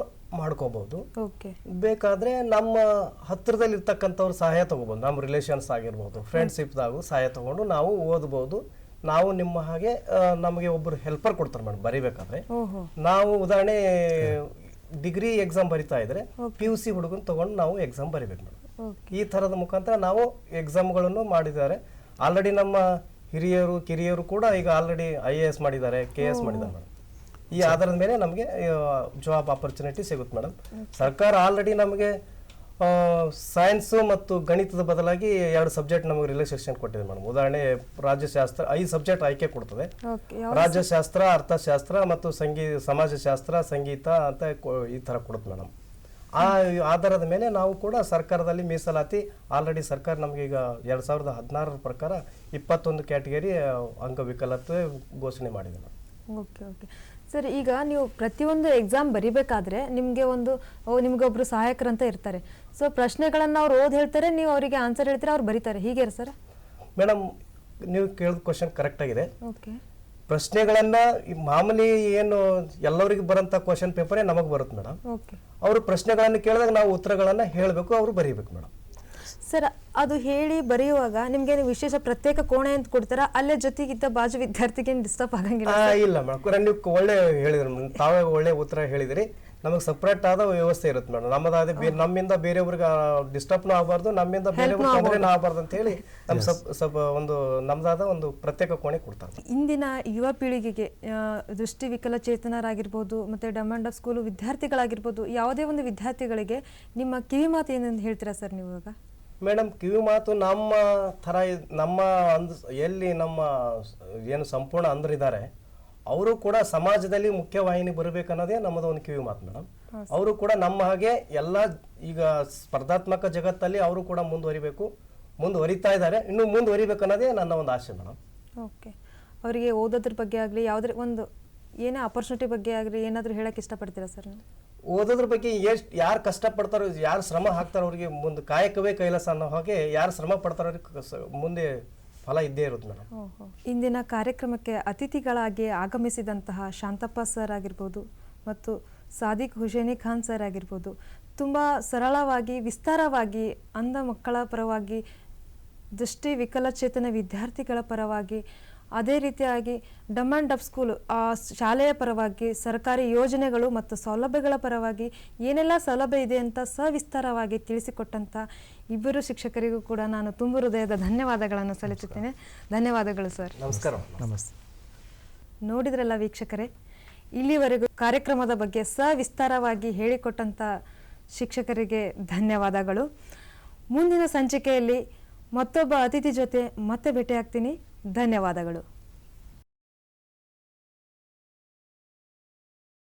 B: ಮಾಡ್ಕೋಬಹುದು.
A: ಓಕೆ.
B: ಬೇಕಾದ್ರೆ ನಮ್ಮ ಹತ್ತಿರದಲ್ಲಿ ಇರ್ತಕ್ಕಂಥವ್ರ ಸಹಾಯ ತಗೋಬಹುದು. ನಮ್ಮ ರಿಲೇಷನ್ಸ್ ಆಗಿರ್ಬೋದು ಫ್ರೆಂಡ್ಶಿಪ್ದಾಗು ಸಹಾಯ ತಗೊಂಡು ನಾವು ಓದ್ಬೋದು. ನಾವು ನಿಮ್ಮ ಹಾಗೆ ನಮಗೆ ಒಬ್ಬರು ಹೆಲ್ಪರ್ ಕೊಡ್ತಾರೆ ಮೇಡಮ್ ಬರಿಬೇಕಾದ್ರೆ. ನಾವು ಉದಾಹರಣೆ ಡಿಗ್ರಿ ಎಕ್ಸಾಮ್ ಬರಿತಾ ಇದ್ರೆ ಪಿ ಯು ಸಿ ಹುಡುಗನ್ ತಗೊಂಡು ನಾವು ಎಕ್ಸಾಮ್ ಬರಿಬೇಕು ಮೇಡಮ್. ಈ ಥರದ ಮುಖಾಂತರ ನಾವು ಎಕ್ಸಾಮ್ಗಳನ್ನು ಮಾಡಿದ್ದಾರೆ. ಆಲ್ರೆಡಿ ನಮ್ಮ ಹಿರಿಯರು ಕಿರಿಯರು ಕೂಡ ಈಗ ಆಲ್ರೆಡಿ ಐ ಎ ಎಸ್ ಮಾಡಿದ್ದಾರೆ ಕೆ ಎಸ್ ಮಾಡಿದ್ದಾರೆ ಮೇಡಮ್. ಈ ಆಧಾರದ ಮೇಲೆ ನಮಗೆ ಜಾಬ್ ಆಪರ್ಚುನಿಟಿ ಸಿಗುತ್ತೆ ಮೇಡಮ್ ಸರ್ಕಾರ ಆಲ್ರೆಡಿ ನಮಗೆ ಸೈನ್ಸು ಮತ್ತು ಗಣಿತದ ಬದಲಾಗಿ ಎರಡು ಸಬ್ಜೆಕ್ಟ್ ನಮಗೆ ರಿಲ್ಯಾಕ್ಸೇಷನ್ ಕೊಟ್ಟಿದೆ ಮೇಡಮ್ ಉದಾಹರಣೆ ರಾಜ್ಯಶಾಸ್ತ್ರ ಐದು ಸಬ್ಜೆಕ್ಟ್ ಆಯ್ಕೆ ಕೊಡ್ತದೆ. ರಾಜ್ಯಶಾಸ್ತ್ರ ಅರ್ಥಶಾಸ್ತ್ರ ಮತ್ತು ಸಂಗೀತ ಸಮಾಜಶಾಸ್ತ್ರ ಸಂಗೀತ ಅಂತ ಈ ಥರ ಕೊಡುತ್ತೆ ಮೇಡಮ್ ಆ ಆಧಾರದ ಮೇಲೆ ನಾವು ಕೂಡ ಸರ್ಕಾರದಲ್ಲಿ ಮೀಸಲಾತಿ ಆಲ್ರೆಡಿ ಸರ್ಕಾರ ನಮಗೆ ಈಗ ಎರಡು ಸಾವಿರದ ಹದಿನಾರರ ಪ್ರಕಾರ ಇಪ್ಪತ್ತೊಂದು ಕ್ಯಾಟಗರಿ ಅಂಗವಿಕಲತೆ ಘೋಷಣೆ ಮಾಡಿದೆ ಮೇಡಮ್
A: ಓಕೆ ಓಕೆ ಸರ್ ಈಗ ನೀವು ಪ್ರತಿಯೊಂದು ಎಕ್ಸಾಮ್ ಬರಿಬೇಕಾದ್ರೆ ನಿಮಗೆ ಒಂದು ನಿಮ್ಗೆ ಒಬ್ರು ಸಹಾಯಕರಂತ ಇರ್ತಾರೆ. ಸೊ ಪ್ರಶ್ನೆಗಳನ್ನು ಅವ್ರು ಓದ್ ಹೇಳ್ತಾರೆ ನೀವು ಅವರಿಗೆ ಆನ್ಸರ್ ಹೇಳ್ತೀರಾ ಅವ್ರು ಬರೀತಾರೆ. ಹೀಗೆ ಸರ್
B: ಮೇಡಮ್ ನೀವು ಕೇಳಿದ ಕ್ವಶನ್ ಕರೆಕ್ಟ್ ಆಗಿದೆ.
A: ಓಕೆ
B: ಪ್ರಶ್ನೆಗಳನ್ನ ಈ ಮಾಮೂಲಿ ಏನು ಎಲ್ಲರಿಗೂ ಬರೋಂಥ ಕ್ವಶನ್ ಪೇಪರೇ ನಮಗೆ ಬರುತ್ತೆ ಮೇಡಮ್.
A: ಓಕೆ
B: ಅವರು ಪ್ರಶ್ನೆಗಳನ್ನು ಕೇಳಿದಾಗ ನಾವು ಉತ್ತರಗಳನ್ನು ಹೇಳಬೇಕು ಅವರು ಬರೀಬೇಕು ಮೇಡಮ್.
A: ಸರ್ ಅದು ಹೇಳಿ ಬರೆಯುವಾಗ ನಿಮ್ಗೆ ವಿಶೇಷ ಪ್ರತ್ಯೇಕ ಕೋಣೆ ಅಂತ ಕೊಡ್ತಾರ? ಅಲ್ಲೇ ಜೊತೆಗಿದ್ದ ಬಾಜು ವಿದ್ಯಾರ್ಥಿಗೆ ಡಿಸ್ಟರ್ಬ್ ಆಗಂಗಿಲ್ಲ
B: ಇಲ್ಲ ಮೇಡಮ್ ನೀವು ಒಳ್ಳೆ ಹೇಳಿದ್ರಿ ಮೇಡಮ್ ತಾವೇ ಒಳ್ಳೆ ಉತ್ತರ ಹೇಳಿದ್ರಿ. ನಮಗೆ ಸಪ್ರೇಟ್ ಆದ ವ್ಯವಸ್ಥೆ ಇರುತ್ತೆ ಮೇಡಮ್ ನಮ್ಮದಾದ ಬೇ- ನಮ್ಮಿಂದ ಬೇರೆಯವ್ರಿಗೆ ಡಿಸ್ಟರ್ಬ್ನು ಆಗಬಾರ್ದು ನಮ್ಮಿಂದ ಬೇರೆಯವ್ರಿಗೆ ತೊಂದರೆನೂ ಆಗಬಾರ್ದು ಅಂತ ಹೇಳಿ ನಮ್ಮ ಸಪ್ ಸ್ವಲ್ಪ ಒಂದು ನಮ್ದಾದ ಒಂದು ಪ್ರತ್ಯೇಕ ಕೋಣೆ ಕೊಡ್ತಾರೆ.
A: ಇಂದಿನ ಯುವ ಪೀಳಿಗೆಗೆ ದೃಷ್ಟಿ ವಿಕಲಚೇತನರಾಗಿರ್ಬೋದು ಮತ್ತು ಆಫ್ ಸ್ಕೂಲು ವಿದ್ಯಾರ್ಥಿಗಳಾಗಿರ್ಬೋದು ಯಾವುದೇ ಒಂದು ವಿದ್ಯಾರ್ಥಿಗಳಿಗೆ ನಿಮ್ಮ ಕಿವಿ ಮಾತು ಏನಂತ ಹೇಳ್ತೀರಾ ಸರ್ ನೀವು ಇವಾಗ?
B: ಮೇಡಮ್ ಕಿವಿ ಮಾತು ನಮ್ಮ ಥರ ನಮ್ಮ ಅಂದ್ ಎಲ್ಲಿ ನಮ್ಮ ಏನು ಸಂಪೂರ್ಣ ಅಂದ್ರಿದ್ದಾರೆ ಅವರು ಕೂಡ ಸಮಾಜದಲ್ಲಿ ಮುಖ್ಯವಾಹಿನಿ ಬರಬೇಕನ್ನೋದೇ ನಮ್ಮದು ಒಂದು ಕಿವಿ ಮಾತು ಮೇಡಮ್. ಅವರು ಕೂಡ ನಮ್ಮ ಹಾಗೆ ಎಲ್ಲ ಈಗ ಸ್ಪರ್ಧಾತ್ಮಕ ಜಗತ್ತಲ್ಲಿ ಅವರು ಕೂಡ ಮುಂದುವರಿಬೇಕು ಮುಂದುವರಿತಾ ಇದ್ದಾರೆ ಇನ್ನು ಮುಂದುವರಿಬೇಕನ್ನೋದೇ ನನ್ನ ಒಂದು ಆಸೆ ಮೇಡಮ್.
A: ಓಕೆ. ಅವರಿಗೆ ಓದೋದ್ರ ಬಗ್ಗೆ ಆಗಲಿ ಯಾವುದೇ ಒಂದು ಏನೇ ಆಪರ್ಚುನಿಟಿ ಬಗ್ಗೆ ಆಗಲಿ ಏನಾದರೂ ಹೇಳಕ್ಕೆ ಇಷ್ಟಪಡ್ತೀರಾ ಸರ್ ನೀವು?
B: ಓದೋದ್ರ ಬಗ್ಗೆ ಎಷ್ಟು ಯಾರು ಕಷ್ಟಪಡ್ತಾರೋ, ಯಾರು ಶ್ರಮ ಹಾಕ್ತಾರೋ ಅವ್ರಿಗೆ ಮುಂದೆ ಕಾಯಕವೇ ಕೈಲಾಸ ಅನ್ನೋ ಹಾಗೆ ಯಾರು ಶ್ರಮ ಪಡ್ತಾರೋ ಮುಂದೆ ಫಲ ಇದ್ದೇ ಇರುತ್ತೆ ಮೇಡಮ್
A: ಇಂದಿನ ಕಾರ್ಯಕ್ರಮಕ್ಕೆ ಅತಿಥಿಗಳಾಗಿ ಆಗಮಿಸಿದಂತಹ ಶಾಂತಪ್ಪ ಸರ್ ಆಗಿರ್ಬೋದು ಮತ್ತು ಸಾದಿಕ್ ಹುಸೇನಿ ಖಾನ್ ಸರ್ ಆಗಿರ್ಬೋದು, ತುಂಬ ಸರಳವಾಗಿ, ವಿಸ್ತಾರವಾಗಿ ಅಂಧ ಮಕ್ಕಳ ಪರವಾಗಿ, ದೃಷ್ಟಿ ವಿಕಲಚೇತನ ವಿದ್ಯಾರ್ಥಿಗಳ ಪರವಾಗಿ ಅದೇ ರೀತಿಯಾಗಿ ಡಮ್ ಆಫ್ ಡಬ್ ಸ್ಕೂಲ್ ಆ ಶಾಲೆಯ ಪರವಾಗಿ ಸರ್ಕಾರಿ ಯೋಜನೆಗಳು ಮತ್ತು ಸೌಲಭ್ಯಗಳ ಪರವಾಗಿ ಏನೆಲ್ಲ ಸೌಲಭ್ಯ ಇದೆ ಅಂತ ಸವಿಸ್ತಾರವಾಗಿ ತಿಳಿಸಿಕೊಟ್ಟಂಥ ಇಬ್ಬರು ಶಿಕ್ಷಕರಿಗೂ ಕೂಡ ನಾನು ತುಂಬ ಹೃದಯದ ಧನ್ಯವಾದಗಳನ್ನು ಸಲ್ಲಿಸುತ್ತೇನೆ. ಧನ್ಯವಾದಗಳು ಸರ್.
B: ನಮಸ್ಕಾರ.
C: ನಮಸ್ತೆ.
A: ನೋಡಿದ್ರಲ್ಲ ವೀಕ್ಷಕರೇ ಇಲ್ಲಿವರೆಗೂ ಕಾರ್ಯಕ್ರಮದ ಬಗ್ಗೆ ಸವಿಸ್ತಾರವಾಗಿ ಹೇಳಿಕೊಟ್ಟಂಥ ಶಿಕ್ಷಕರಿಗೆ ಧನ್ಯವಾದಗಳು. ಮುಂದಿನ ಸಂಚಿಕೆಯಲ್ಲಿ ಮತ್ತೊಬ್ಬ ಅತಿಥಿ ಜೊತೆ ಮತ್ತೆ ಭೇಟಿಯಾಗ್ತೀನಿ. ಧನ್ಯವಾದಗಳು.